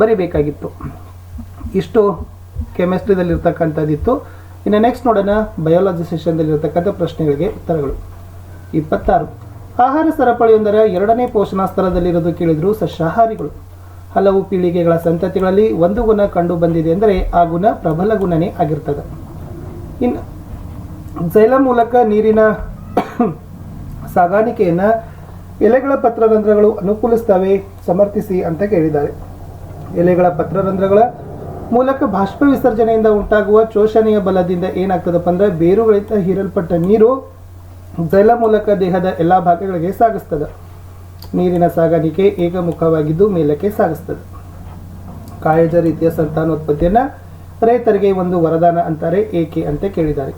ಬರಿಬೇಕಾಗಿತ್ತು. ಇಷ್ಟು ಕೆಮಿಸ್ಟ್ರಿದಲ್ಲಿರ್ತಕ್ಕಂಥದ್ದಿತ್ತು. ಇನ್ನು ನೆಕ್ಸ್ಟ್ ನೋಡೋಣ ಬಯಾಲಜಿ ಸೆಷನ್ದಲ್ಲಿರ್ತಕ್ಕಂಥ ಪ್ರಶ್ನೆಗಳಿಗೆ ಉತ್ತರಗಳು. ಇಪ್ಪತ್ತಾರು. ಆಹಾರ ಸರಪಳಿಯೊಂದರ ಎರಡನೇ ಪೋಷಣಾ ಸ್ಥಳದಲ್ಲಿರೋದು ಕೇಳಿದ್ರು ಸಸ್ಯಾಹಾರಿಗಳು. ಹಲವು ಪೀಳಿಗೆಗಳ ಸಂತತಿಗಳಲ್ಲಿ ಒಂದು ಗುಣ ಕಂಡು ಬಂದಿದೆ ಅಂದರೆ ಆ ಗುಣ ಪ್ರಬಲ ಗುಣನೇ ಆಗಿರ್ತದೆ. ಇನ್ನು ಜೈಲ ಮೂಲಕ ನೀರಿನ ಸಾಗಾಣಿಕೆಯನ್ನು ಎಲೆಗಳ ಪತ್ರರಂಧ್ರಗಳು ಅನುಕೂಲಿಸ್ತವೆ ಸಮರ್ಥಿಸಿ ಅಂತ ಕೇಳಿದ್ದಾರೆ. ಎಲೆಗಳ ಪತ್ರರಂಧ್ರಗಳ ಮೂಲಕ ಬಾಷ್ಪ ವಿಸರ್ಜನೆಯಿಂದ ಉಂಟಾಗುವ ಶೋಷಣೆಯ ಬಲದಿಂದ ಏನಾಗ್ತದಪ್ಪ ಅಂದ್ರೆ ಬೇರುಗಳಿಂದ ಹೀರಲ್ಪಟ್ಟ ನೀರು ಜಲ ಮೂಲಕ ದೇಹದ ಎಲ್ಲ ಭಾಗಗಳಿಗೆ ಸಾಗಿಸ್ತದೆ. ನೀರಿನ ಸಾಗಾಣಿಕೆ ಏಕಮುಖವಾಗಿದ್ದು ಮೇಲಕ್ಕೆ ಸಾಗಿಸ್ತದೆ. ಕಾಯಜ ರೀತಿಯ ಸಂತಾನೋತ್ಪತ್ತಿಯನ್ನು ರೈತರಿಗೆ ಒಂದು ವರದಾನ ಅಂತಾರೆ ಏಕೆ ಅಂತ ಕೇಳಿದ್ದಾರೆ.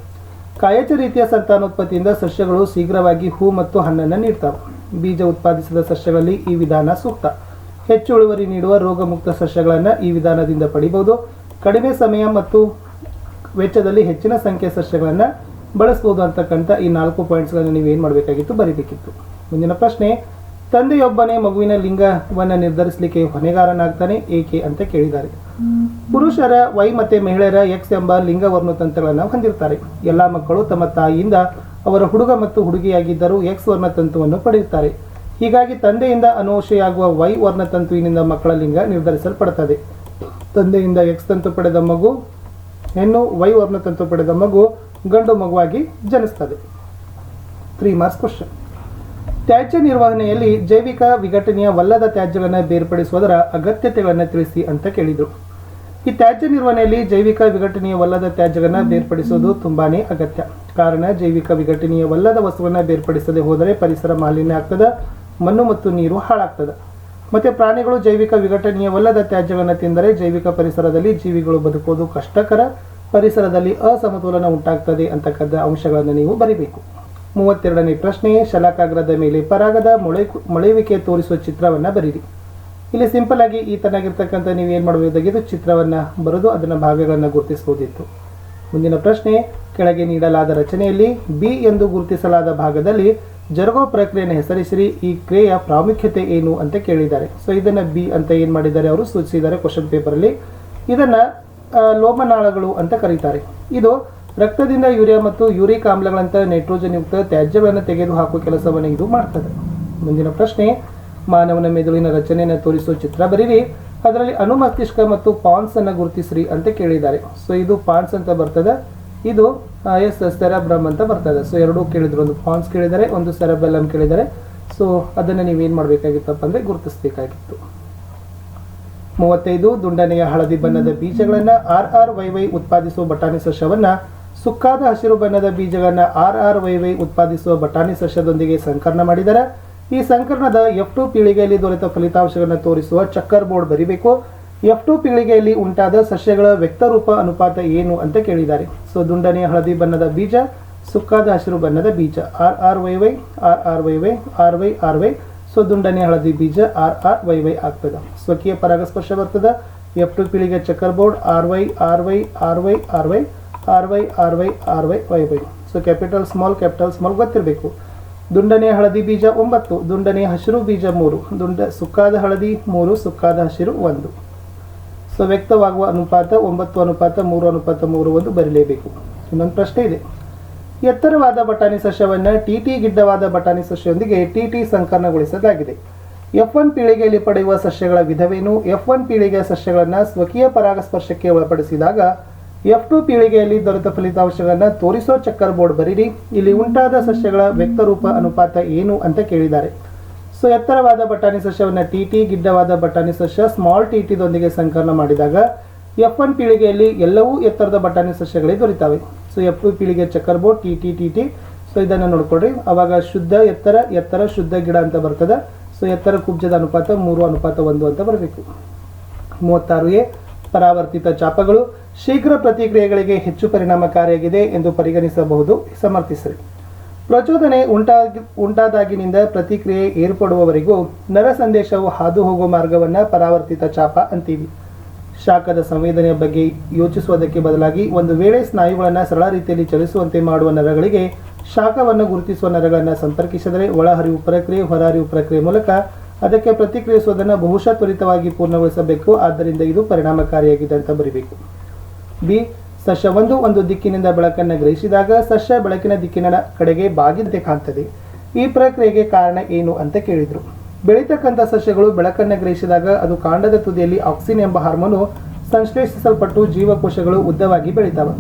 ಕಾಯಜ ರೀತಿಯ ಸಂತಾನೋತ್ಪತ್ತಿಯಿಂದ ಸಸ್ಯಗಳು ಶೀಘ್ರವಾಗಿ ಹೂ ಮತ್ತು ಹಣ್ಣನ್ನು ನೀಡ್ತವೆ. ಬೀಜ ಉತ್ಪಾದಿಸಿದ ಸಸ್ಯಗಳಲ್ಲಿ ಈ ವಿಧಾನ ಸೂಕ್ತ. ಹೆಚ್ಚು ಇಳುವರಿ ನೀಡುವ ರೋಗಮುಕ್ತ ಸಸ್ಯಗಳನ್ನು ಈ ವಿಧಾನದಿಂದ ಪಡಿಬಹುದು. ಕಡಿಮೆ ಸಮಯ ಮತ್ತು ವೆಚ್ಚದಲ್ಲಿ ಹೆಚ್ಚಿನ ಸಂಖ್ಯೆಯ ಸಸ್ಯಗಳನ್ನು ಬಳಸ್ಬೋದು ಅಂತಕ್ಕಂಥ ಈ ನಾಲ್ಕು ಪಾಯಿಂಟ್ಸ್ಗಳನ್ನು ನೀವು ಏನು ಮಾಡಬೇಕಾಗಿತ್ತು ಬರೀಬೇಕಿತ್ತು. ಮುಂದಿನ ಪ್ರಶ್ನೆ, ತಂದೆಯೊಬ್ಬನೇ ಮಗುವಿನ ಲಿಂಗವನ್ನು ನಿರ್ಧರಿಸಲಿಕ್ಕೆ ಹೊಣೆಗಾರನಾಗ್ತಾನೆ ಏಕೆ ಅಂತ ಕೇಳಿದ್ದಾರೆ. ಪುರುಷರ, ವೈ ಮತ್ತೆ ಮಹಿಳೆಯರ ಎಕ್ಸ್ ಎಂಬ ಲಿಂಗ ವರ್ಣತಂತುಗಳನ್ನು ಹೊಂದಿರ್ತಾರೆ. ಎಲ್ಲ ಮಕ್ಕಳು ತಮ್ಮ ತಾಯಿಯಿಂದ ಅವರ ಹುಡುಗ ಮತ್ತು ಹುಡುಗಿಯಾಗಿದ್ದರೂ ಎಕ್ಸ್ ವರ್ಣತಂತುವನ್ನು ಪಡೆಯುತ್ತಾರೆ. ಹೀಗಾಗಿ ತಂದೆಯಿಂದ ಅನುವಶೆಯಾಗುವ ವೈ ವರ್ಣತಂತುವಿನಿಂದ ಮಕ್ಕಳ ಲಿಂಗ ನಿರ್ಧರಿಸಲ್ಪಡುತ್ತದೆ. ತಂದೆಯಿಂದ ಎಕ್ಸ್ ತಂತು ಪಡೆದ ಮಗು, ಹೆಣ್ಣು ವೈ ವರ್ಣತಂತು ಪಡೆದ ಮಗು, ಗಂಡು ಮಗುವಾಗಿ ಜನಿಸ್ತದೆ. ತ್ರೀ ಮಾರ್ಕ್ಸ್ ಕ್ವಶನ್ ತ್ಯಾಜ್ಯ ನಿರ್ವಹಣೆಯಲ್ಲಿ ಜೈವಿಕ ವಿಘಟನೀಯವಲ್ಲದ ತ್ಯಾಜ್ಯಗಳನ್ನು ಬೇರ್ಪಡಿಸುವುದರ ಅಗತ್ಯತೆಗಳನ್ನು ತಿಳಿಸಿ ಅಂತ ಕೇಳಿದರು. ಈ ತ್ಯಾಜ್ಯ ನಿರ್ವಹಣೆಯಲ್ಲಿ ಜೈವಿಕ ವಿಘಟನೀಯವಲ್ಲದ ತ್ಯಾಜ್ಯಗಳನ್ನು ಬೇರ್ಪಡಿಸುವುದು ತುಂಬಾನೇ ಅಗತ್ಯ. ಕಾರಣ ಜೈವಿಕ ವಿಘಟನೀಯವಲ್ಲದ ವಸ್ತುವನ್ನು ಬೇರ್ಪಡಿಸದೆ ಹೋದರೆ ಪರಿಸರ ಮಾಲಿನ್ಯ ಆಗ್ತದೆ ಮಣ್ಣು ಮತ್ತು ನೀರು ಹಾಳಾಗ್ತದೆ. ಮತ್ತೆ ಪ್ರಾಣಿಗಳು ಜೈವಿಕ ವಿಘಟನೀಯವಲ್ಲದ ತ್ಯಾಜ್ಯಗಳನ್ನು ತಿಂದರೆ ಜೈವಿಕ ಪರಿಸರದಲ್ಲಿ ಜೀವಿಗಳು ಬದುಕೋದು ಕಷ್ಟಕರ. ಪರಿಸರದಲ್ಲಿ ಅಸಮತೋಲನ ಉಂಟಾಗ್ತದೆ ಅಂತಕ್ಕಂಥ ಅಂಶಗಳನ್ನು ನೀವು ಬರಿಬೇಕು. ಮೂವತ್ತೆರಡನೇ ಪ್ರಶ್ನೆ ಶಲಾಕಾಗ್ರದ ಮೇಲೆ ಪರಾಗದ ಮೊಳೆ ಮೊಳೆಯುವಿಕೆ ತೋರಿಸುವ ಚಿತ್ರವನ್ನು ಬರೀರಿ. ಇಲ್ಲಿ ಸಿಂಪಲ್ ಆಗಿ ಈ ತನಾಗಿರ್ತಕ್ಕಂಥ ನೀವು ಏನು ಮಾಡಬಹುದಾಗಿದ್ದು ಚಿತ್ರವನ್ನು ಬರೆದು ಅದನ್ನ ಭಾಗಗಳನ್ನು ಗುರುತಿಸಬಹುದಿತ್ತು ಮುಂದಿನ ಪ್ರಶ್ನೆ, ಕೆಳಗೆ ನೀಡಲಾದ ರಚನೆಯಲ್ಲಿ ಬಿ ಎಂದು ಗುರುತಿಸಲಾದ ಭಾಗದಲ್ಲಿ ಜರುಗೋ ಪ್ರಕ್ರಿಯೆಯನ್ನು ಹೆಸರಿಸಿರಿ, ಈ ಕ್ರಿಯೆಯ ಪ್ರಾಮುಖ್ಯತೆ ಏನು ಅಂತ ಕೇಳಿದ್ದಾರೆ. ಸೊ ಇದನ್ನು ಬಿ ಅಂತ ಏನು ಮಾಡಿದ್ದಾರೆ ಅವರು? ಸೂಚಿಸಿದ್ದಾರೆ ಕ್ವಶನ್ ಪೇಪರಲ್ಲಿ ಇದನ್ನು ಲೋಮನಾಳಗಳು ಅಂತ ಕರೀತಾರೆ. ಇದು ರಕ್ತದಿಂದ ಯೂರಿಯಾ ಮತ್ತು ಯೂರಿಕ್ ಆಮ್ಲಗಳಂತಹ ನೈಟ್ರೋಜನ್ ಯುಕ್ತ ತ್ಯಾಜ್ಯಗಳನ್ನು ತೆಗೆದುಹಾಕುವ ಕೆಲಸವನ್ನು ಇದು ಮಾಡ್ತದೆ. ಮುಂದಿನ ಪ್ರಶ್ನೆ, ಮಾನವನ ಮೆದುಳಿನ ರಚನೆಯನ್ನು ತೋರಿಸುವ ಚಿತ್ರ ಬರೀರಿ. ಅದರಲ್ಲಿ ಅನುಮಸ್ತಿಷ್ಕ ಮತ್ತು ಪಾನ್ಸ್ ಅನ್ನು ಗುರುತಿಸ್ರಿ ಅಂತ ಕೇಳಿದ್ದಾರೆ. ಸೊ ಇದು ಪಾನ್ಸ್ ಅಂತ ಬರ್ತದೆ. ಇದು ಎಸ್ ಸೆರಬ್ರಮ್ ಅಂತ ಬರ್ತದೆ. ಸೊ ಎರಡೂ ಕೇಳಿದ್ರು ಒಂದು ಫಾನ್ಸ್ ಕೇಳಿದರೆ ಒಂದು ಸೆರಬೆಲ್ಲಮ್ ಕೇಳಿದರೆ. ಸೊ ಅದನ್ನು ನೀವೇನು ಮಾಡಬೇಕಾಗಿತ್ತಪ್ಪ ಅಂದರೆ ಗುರುತಿಸಬೇಕಾಗಿತ್ತು. ಮೂವತ್ತೈದು ದುಂಡನೆಯ ಹಳದಿ ಬಣ್ಣದ ಬೀಜಗಳನ್ನು ಆರ್ ಆರ್ ವೈ ವೈ ಉತ್ಪಾದಿಸುವ ಬಟಾಣಿ ಸಸ್ಯವನ್ನು ಸುಕ್ಕಾದ ಹಸಿರು ಬಣ್ಣದ ಬೀಜಗಳನ್ನು ಆರ್ ಆರ್ ವೈ ವೈ ಉತ್ಪಾದಿಸುವ ಬಟಾಣಿ ಸಸ್ಯದೊಂದಿಗೆ ಸಂಕಲನ ಮಾಡಿದರೆ ಈ ಸಂಕಲನದ ಎಫ್ ಟು ಪೀಳಿಗೆಯಲ್ಲಿ ದೊರೆತ ಫಲಿತಾಂಶಗಳನ್ನು ತೋರಿಸುವ ಚಕ್ಕರ್ ಬೋರ್ಡ್ ಬರಿಬೇಕು. ಎಫ್ ಟು ಪೀಳಿಗೆಯಲ್ಲಿ ಉಂಟಾದ ಸಸ್ಯಗಳ ವ್ಯಕ್ತರೂಪ ಅನುಪಾತ ಏನು ಅಂತ ಕೇಳಿದ್ದಾರೆ. ಸೊ ದುಂಡನೆಯ ಹಳದಿ ಬಣ್ಣದ ಬೀಜ, ಸುಕ್ಕಾದ ಹಸಿರು ಬಣ್ಣದ ಬೀಜ, R R Y Y, R R Y Y, R Y R Y. So ದುಂಡನೆಯ ಹಳದಿ ಬೀಜ, ಆರ್ ಆರ್ ವೈ ವೈ ಆಗ್ತದೆ. ಸ್ವಕೀಯ ಪರಾಗಸ್ಪರ್ಶ ಬರ್ತದೆ. ಎಫ್ ಟು ಪೀಳಿಗೆ checkerboard R Y R Y R Y R Y R Y R Y R Y Y Y. So, capital small capital small ಗೊತ್ತಿರಬೇಕು. ದುಂಡನೆಯ ಹಳದಿ ಬೀಜ ಒಂಬತ್ತು ದುಂಡನೆಯ ಹಸಿರು ಬೀಜ ಮೂರು, ದುಂಡ, ಸುಕ್ಕಾದ, ಹಳದಿ ಮೂರು, ಸುಕ್ಕಾದ, ಹಸಿರು ಒಂದು. ಸೊ ವ್ಯಕ್ತವಾಗುವ ಅನುಪಾತ ಒಂಬತ್ತು ಅನುಪಾತ ಮೂರು ಅನುಪಾತ ಮೂರು ಒಂದು ಬರಲೇಬೇಕು. ಇನ್ನೊಂದು ಪ್ರಶ್ನೆ ಇದೆ. ಎತ್ತರವಾದ ಬಟಾಣಿ ಸಸ್ಯವನ್ನು ಟಿ ಟಿ ಗಿಡ್ಡವಾದ ಬಟಾಣಿ ಸಸ್ಯದೊಂದಿಗೆ ಟಿ ಟಿ ಸಂಕಲನಗೊಳಿಸಲಾಗಿದೆ ಎಫ್ ಒನ್ ಪೀಳಿಗೆಯಲ್ಲಿ ಪಡೆಯುವ ಸಸ್ಯಗಳ ವಿಧವೇನು? ಎಫ್ ಒನ್ ಪೀಳಿಗೆಯ ಸಸ್ಯಗಳನ್ನು ಸ್ವಕೀಯ ಪರಾಗಸ್ಪರ್ಶಕ್ಕೆ ಒಳಪಡಿಸಿದಾಗ ಎಫ್ ಟು ಪೀಳಿಗೆಯಲ್ಲಿ ದೊರೆತ ಫಲಿತಾಂಶಗಳನ್ನು ತೋರಿಸೋ ಚಕ್ಕರ್ ಬೋರ್ಡ್ ಬರೀರಿ. ಇಲ್ಲಿ ಉಂಟಾದ ಸಸ್ಯಗಳ ವ್ಯಕ್ತರೂಪ ಅನುಪಾತ ಏನು ಅಂತ ಕೇಳಿದ್ದಾರೆ. ಸೊ ಎತ್ತರವಾದ ಬಟಾಣಿ ಸಸ್ಯವನ್ನು ಟಿ ಟಿ ಗಿಡ್ಡವಾದ ಬಟಾಣಿ ಸಸ್ಯ ಸ್ಮಾಲ್ ಟಿ ಟಿದೊಂದಿಗೆ ಸಂಕಲನ ಮಾಡಿದಾಗ ಎಫ್ ಒನ್ ಪೀಳಿಗೆಯಲ್ಲಿ ಎಲ್ಲವೂ ಎತ್ತರದ ಬಟಾಣಿ ಸಸ್ಯಗಳೇ ದೊರೀತಾವೆ. ಸೊ ಎಫ್ ಪೀಳಿಗೆ checkerboard T T T T so ಇದನ್ನು ನೋಡ್ಕೊಡ್ರಿ ಅವಾಗ ಶುದ್ಧ ಎತ್ತರ ಎತ್ತರ ಶುದ್ಧ ಗಿಡ ಅಂತ ಬರ್ತದೆ. ಸೊ ಎತ್ತರ ಕುಬ್ಜದ ಅನುಪಾತ ಮೂರು, ಅನುಪಾತ ಒಂದು ಅಂತ ಬರಬೇಕು. ಮೂವತ್ತಾರು ಎ, ಪರಾವರ್ತಿತ ಚಾಪಗಳು. ಶೀಘ್ರ ಪ್ರತಿಕ್ರಿಯೆಗಳಿಗೆ ಹೆಚ್ಚು ಪರಿಣಾಮಕಾರಿಯಾಗಿದೆ ಎಂದು ಪರಿಗಣಿಸಬಹುದು. ಸಮರ್ಥಿಸಿರಿ. ಪ್ರಚೋದನೆ ಉಂಟಾಗಿ ಉಂಟಾದಾಗಿನಿಂದ ಪ್ರತಿಕ್ರಿಯೆ ಏರ್ಪಡುವವರೆಗೂ ನರ ಸಂದೇಶವು ಹಾದು ಹೋಗುವ ಮಾರ್ಗವನ್ನು ಪರಾವರ್ತಿತ ಚಾಪ ಅಂತೀವಿ. ಶಾಖದ ಸಂವೇದನೆಯ ಬಗ್ಗೆ ಯೋಚಿಸುವುದಕ್ಕೆ ಬದಲಾಗಿ ಒಂದು ವೇಳೆ ಸ್ನಾಯುಗಳನ್ನು ಸರಳ ರೀತಿಯಲ್ಲಿ ಚಲಿಸುವಂತೆ ಮಾಡುವ ನರಗಳಿಗೆ ಶಾಖವನ್ನು ಗುರುತಿಸುವ ನರಗಳನ್ನು ಸಂಪರ್ಕಿಸಿದರೆ ಒಳಹರಿವು ಪ್ರಕ್ರಿಯೆ, ಹೊರಹರಿವು ಪ್ರಕ್ರಿಯೆ ಮೂಲಕ ಅದಕ್ಕೆ ಪ್ರತಿಕ್ರಿಯಿಸುವುದನ್ನು ಬಹುಶಃ ತ್ವರಿತವಾಗಿ ಪೂರ್ಣಗೊಳಿಸಬೇಕು. ಆದ್ದರಿಂದ ಇದು ಪರಿಣಾಮಕಾರಿಯಾಗಿದೆ ಅಂತ ಬರೀಬೇಕು. ಬಿ ಸಸ್ಯ ಒಂದು ಒಂದು ದಿಕ್ಕಿನಿಂದ ಬೆಳಕನ್ನು ಗ್ರಹಿಸಿದಾಗ ಸಸ್ಯ ಬೆಳಕಿನ ದಿಕ್ಕಿನ ಕಡೆಗೆ ಬಾಗಿದಂತೆ ಕಾಣ್ತದೆ. ಈ ಪ್ರಕ್ರಿಯೆಗೆ ಕಾರಣ ಏನು ಅಂತ ಕೇಳಿದರು. ಬೆಳೀತಕ್ಕಂಥ ಸಸ್ಯಗಳು ಬೆಳಕನ್ನು ಗ್ರಹಿಸಿದಾಗ ಅದು ಕಾಂಡದ ತುದಿಯಲ್ಲಿ ಆಕ್ಸಿನ್ ಎಂಬ ಹಾರ್ಮೋನು ಸಂಶ್ಲೇಷಿಸಲ್ಪಟ್ಟು ಜೀವಕೋಶಗಳು ಉದ್ದವಾಗಿ ಬೆಳೀತಾವೆ.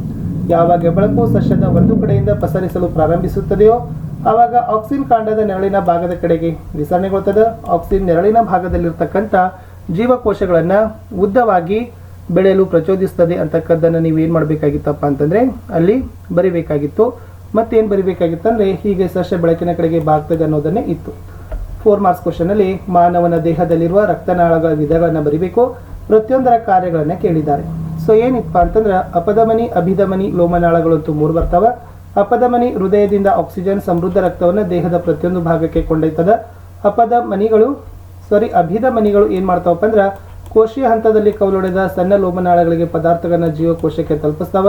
ಯಾವಾಗ ಬೆಳಕು ಸಸ್ಯದ ಒಂದು ಕಡೆಯಿಂದ ಪಸರಿಸಲು ಪ್ರಾರಂಭಿಸುತ್ತದೆಯೋ ಆವಾಗ ಆಕ್ಸಿನ್ ಕಾಂಡದ ನೆರಳಿನ ಭಾಗದ ಕಡೆಗೆ ವಿಸರಣೆಗೊಳ್ತದೆ. ಆಕ್ಸಿನ್ ನೆರಳಿನ ಭಾಗದಲ್ಲಿರ್ತಕ್ಕಂಥ ಜೀವಕೋಶಗಳನ್ನು ಉದ್ದವಾಗಿ ಬೆಳೆಯಲು ಪ್ರಚೋದಿಸ್ತದೆ ಅಂತಕ್ಕದ್ದನ್ನು ನೀವು ಏನು ಮಾಡಬೇಕಾಗಿತ್ತಪ್ಪ ಅಂತಂದರೆ ಅಲ್ಲಿ ಬರಿಬೇಕಾಗಿತ್ತು. ಮತ್ತೇನು ಬರಿಬೇಕಾಗಿತ್ತಂದರೆ ಹೀಗೆ ಸಸ್ಯ ಬೆಳಕಿನ ಕಡೆಗೆ ಬಾಗ್ತದೆ ಅನ್ನೋದನ್ನೇ ಇತ್ತು. ಫೋರ್ ಮಾರ್ಕ್ಸ್ ಕ್ವಶನಲ್ಲಿ ಮಾನವನ ದೇಹದಲ್ಲಿರುವ ರಕ್ತನಾಳಗಳ ವಿಧಗಳನ್ನು ಬರಿಬೇಕು. ಪ್ರತಿಯೊಂದರ ಕಾರ್ಯಗಳನ್ನು ಕೇಳಿದ್ದಾರೆ. ಸೊ ಏನಿತ್ತಪ್ಪ ಅಂತಂದ್ರೆ ಅಪಧಮನಿ, ಅಭಿಧಮನಿ ಲೋಮನಾಳಗಳು ಅಂತೂ ಮೂರು ಬರ್ತಾವ. ಅಪಧಮನಿ ಹೃದಯದಿಂದ ಆಕ್ಸಿಜನ್ ಸಮೃದ್ಧ ರಕ್ತವನ್ನು ದೇಹದ ಪ್ರತಿಯೊಂದು ಭಾಗಕ್ಕೆ ಕೊಂಡೊಯ್ತದ. ಅಪಧಮನಿಗಳು ಸಾರಿ ಅಭಿಧಮನಿಗಳು ಏನು ಮಾಡ್ತಾವಪ್ಪ ಅಂದ್ರೆ ಕೋಶೀಯ ಹಂತದಲ್ಲಿ ಕವಲೊಡೆದ ಸಣ್ಣ ಲೋಮನಾಳಗಳಿಗೆ ಪದಾರ್ಥಗಳನ್ನು ಜೀವಕೋಶಕ್ಕೆ ತಲುಪಿಸ್ತಾವ.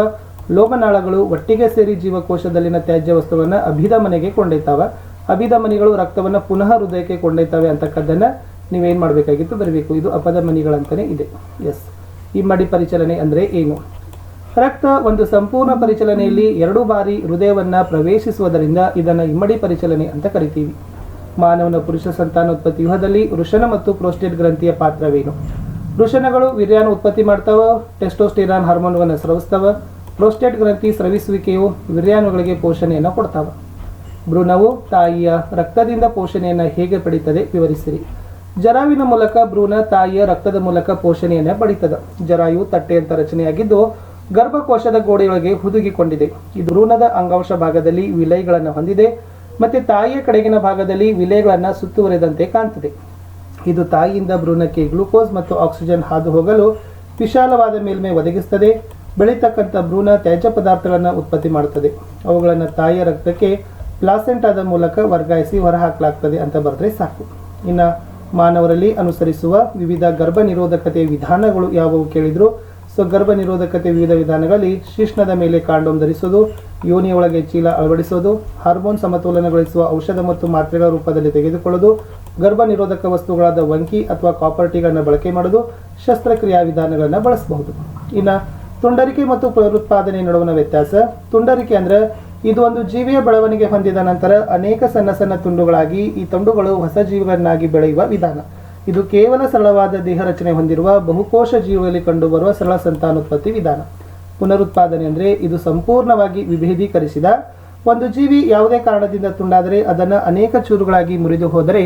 ಲೋಮನಾಳಗಳು ಒಟ್ಟಿಗೆ ಸೇರಿ ಜೀವಕೋಶದಲ್ಲಿನ ತ್ಯಾಜ್ಯ ವಸ್ತುವನ್ನು ಅಭಿಧಮನೆಗೆ ಕೊಂಡೊಯ್ತಾವ. ಅಭಿಧಮನಿಗಳು ರಕ್ತವನ್ನು ಪುನಃ ಹೃದಯಕ್ಕೆ ಕೊಂಡೊಯ್ತವೆ ಅಂತಕ್ಕದ್ದನ್ನು ನೀವೇನು ಮಾಡಬೇಕಾಗಿತ್ತು ಬರಬೇಕು. ಇದು ಅಪಧಮನಿಗಳಂತಲೇ ಇದೆ. ಎಸ್. ಇಮ್ಮಡಿ ಪರಿಚಲನೆ ಅಂದರೆ ಏನು? ರಕ್ತ ಒಂದು ಸಂಪೂರ್ಣ ಪರಿಚಲನೆಯಲ್ಲಿ ಎರಡು ಬಾರಿ ಹೃದಯವನ್ನ ಪ್ರವೇಶಿಸುವುದರಿಂದ ಇದನ್ನು ಇಮ್ಮಡಿ ಪರಿಚಲನೆ ಅಂತ ಕರಿತೀವಿ. ಮಾನವನ ಪುರುಷ ಸಂತಾನೋತ್ಪತ್ತಿ ವ್ಯೂಹದಲ್ಲಿ ವೃಷಣ ಮತ್ತು ಪ್ರೋಸ್ಟೇಟ್ ಗ್ರಂಥಿಯ ಪಾತ್ರವೇನು? ವೃಷಣಗಳು ವೀರ್ಯಾನ ಉತ್ಪತ್ತಿ ಮಾಡ್ತಾವ, ಟೆಸ್ಟೋಸ್ಟಿರಾನ್ ಹಾರ್ಮೋನ್ಗಳನ್ನು ಸ್ರವಿಸ್ತಾವ, ಪ್ರೋಸ್ಟೇಟ್ ಗ್ರಂಥಿ ಸ್ರವಿಸುವಿಕೆಯು ವೀರ್ಯಾಣುಗಳಿಗೆ ಪೋಷಣೆಯನ್ನು ಕೊಡ್ತಾವ. ಭ್ರೂಣವು ತಾಯಿಯ ರಕ್ತದಿಂದ ಪೋಷಣೆಯನ್ನು ಹೇಗೆ ಪಡೀತದೆ ವಿವರಿಸಿರಿ. ಜರಾವಿನ ಮೂಲಕ ಭ್ರೂಣ ತಾಯಿಯ ರಕ್ತದ ಮೂಲಕ ಪೋಷಣೆಯನ್ನು ಪಡೀತದ. ಜರಾಯು ತಟ್ಟೆಯಂತ ರಚನೆಯಾಗಿದ್ದು, ಗರ್ಭಕೋಶದ ಗೋಡೆಯೊಳಗೆ ಹುದುಗಿಕೊಂಡಿದೆ. ಈ ಭ್ರೂಣದ ಅಂಗಾಂಶ ಭಾಗದಲ್ಲಿ ವಿಲಯಗಳನ್ನು ಹೊಂದಿದೆ, ಮತ್ತು ತಾಯಿಯ ಕಡೆಗಿನ ಭಾಗದಲ್ಲಿ ವಿಲಯಗಳನ್ನು ಸುತ್ತುವರೆದಂತೆ ಕಾಣ್ತದೆ. ಇದು ತಾಯಿಯಿಂದ ಭ್ರೂಣಕ್ಕೆ ಗ್ಲೂಕೋಸ್ ಮತ್ತು ಆಕ್ಸಿಜನ್ ಹಾದು ಹೋಗಲು ವಿಶಾಲವಾದ ಮೇಲ್ಮೈ ಒದಗಿಸುತ್ತದೆ ಬೆಳೀತಕ್ಕಂಥ ಭ್ರೂಣ ತ್ಯಾಜ್ಯ ಪದಾರ್ಥಗಳನ್ನು ಉತ್ಪತ್ತಿ ಮಾಡುತ್ತದೆ. ಅವುಗಳನ್ನು ತಾಯಿಯ ರಕ್ತಕ್ಕೆ ಪ್ಲಾಸೆಂಟಾದ ಮೂಲಕ ವರ್ಗಾಯಿಸಿ ಹೊರಹಾಕಲಾಗ್ತದೆ ಅಂತ ಬರೆದ್ರೆ ಸಾಕು. ಇನ್ನು ಮಾನವರಲ್ಲಿ ಅನುಸರಿಸುವ ವಿವಿಧ ಗರ್ಭ ನಿರೋಧಕತೆ ವಿಧಾನಗಳು ಯಾವುವು ಕೇಳಿದ್ರು? ಸೊ, ಗರ್ಭ ನಿರೋಧಕತೆ ವಿವಿಧ ವಿಧಾನಗಳಲ್ಲಿ ಶಿಷ್ಣದ ಮೇಲೆ ಕಾಂಡೋಮ್ ಧರಿಸೋದು, ಯೋನಿಯೊಳಗೆ ಚೀಲ ಅಳವಡಿಸೋದು, ಹಾರ್ಮೋನ್ ಸಮತೋಲನಗೊಳಿಸುವ ಔಷಧ ಮತ್ತು ಮಾತ್ರೆಗಳ ರೂಪದಲ್ಲಿ ತೆಗೆದುಕೊಳ್ಳೋದು ಗರ್ಭ ನಿರೋಧಕ ವಸ್ತುಗಳಾದ ವಂಕಿ ಅಥವಾ ಕಾಪರ್ ಟೀಗಳನ್ನು ಬಳಕೆ ಮಾಡೋದು, ಶಸ್ತ್ರಕ್ರಿಯಾ ವಿಧಾನಗಳನ್ನು ಬಳಸಬಹುದು. ಇನ್ನು ತುಂಡರಿಕೆ ಮತ್ತು ಪುನರುತ್ಪಾದನೆ ನಡುವಿನ ವ್ಯತ್ಯಾಸ, ತುಂಡರಿಕೆ ಅಂದರೆ ಇದು ಒಂದು ಜೀವಿಯ ಬೆಳವಣಿಗೆ ಹೊಂದಿದ ನಂತರ ಅನೇಕ ಸಣ್ಣ ಸಣ್ಣ ತುಂಡುಗಳಾಗಿ ಈ ತುಂಡುಗಳು ಹೊಸ ಜೀವಿಗಳನ್ನಾಗಿ ಬೆಳೆಯುವ ವಿಧಾನ. ಇದು ಕೇವಲ ಸರಳವಾದ ದೇಹ ರಚನೆ ಹೊಂದಿರುವ ಬಹುಕೋಶ ಜೀವಿಗಳಲ್ಲಿ ಕಂಡುಬರುವ ಸರಳ ಸಂತಾನೋತ್ಪತ್ತಿ ವಿಧಾನ. ಪುನರುತ್ಪಾದನೆ ಅಂದರೆ ಇದು ಸಂಪೂರ್ಣವಾಗಿ ವಿಭೇದೀಕರಿಸಿದ ಒಂದು ಜೀವಿ ಯಾವುದೇ ಕಾರಣದಿಂದ ತುಂಡಾದರೆ ಅದನ್ನು ಅನೇಕ ಚೂರುಗಳಾಗಿ ಮುರಿದು ಹೋದರೆ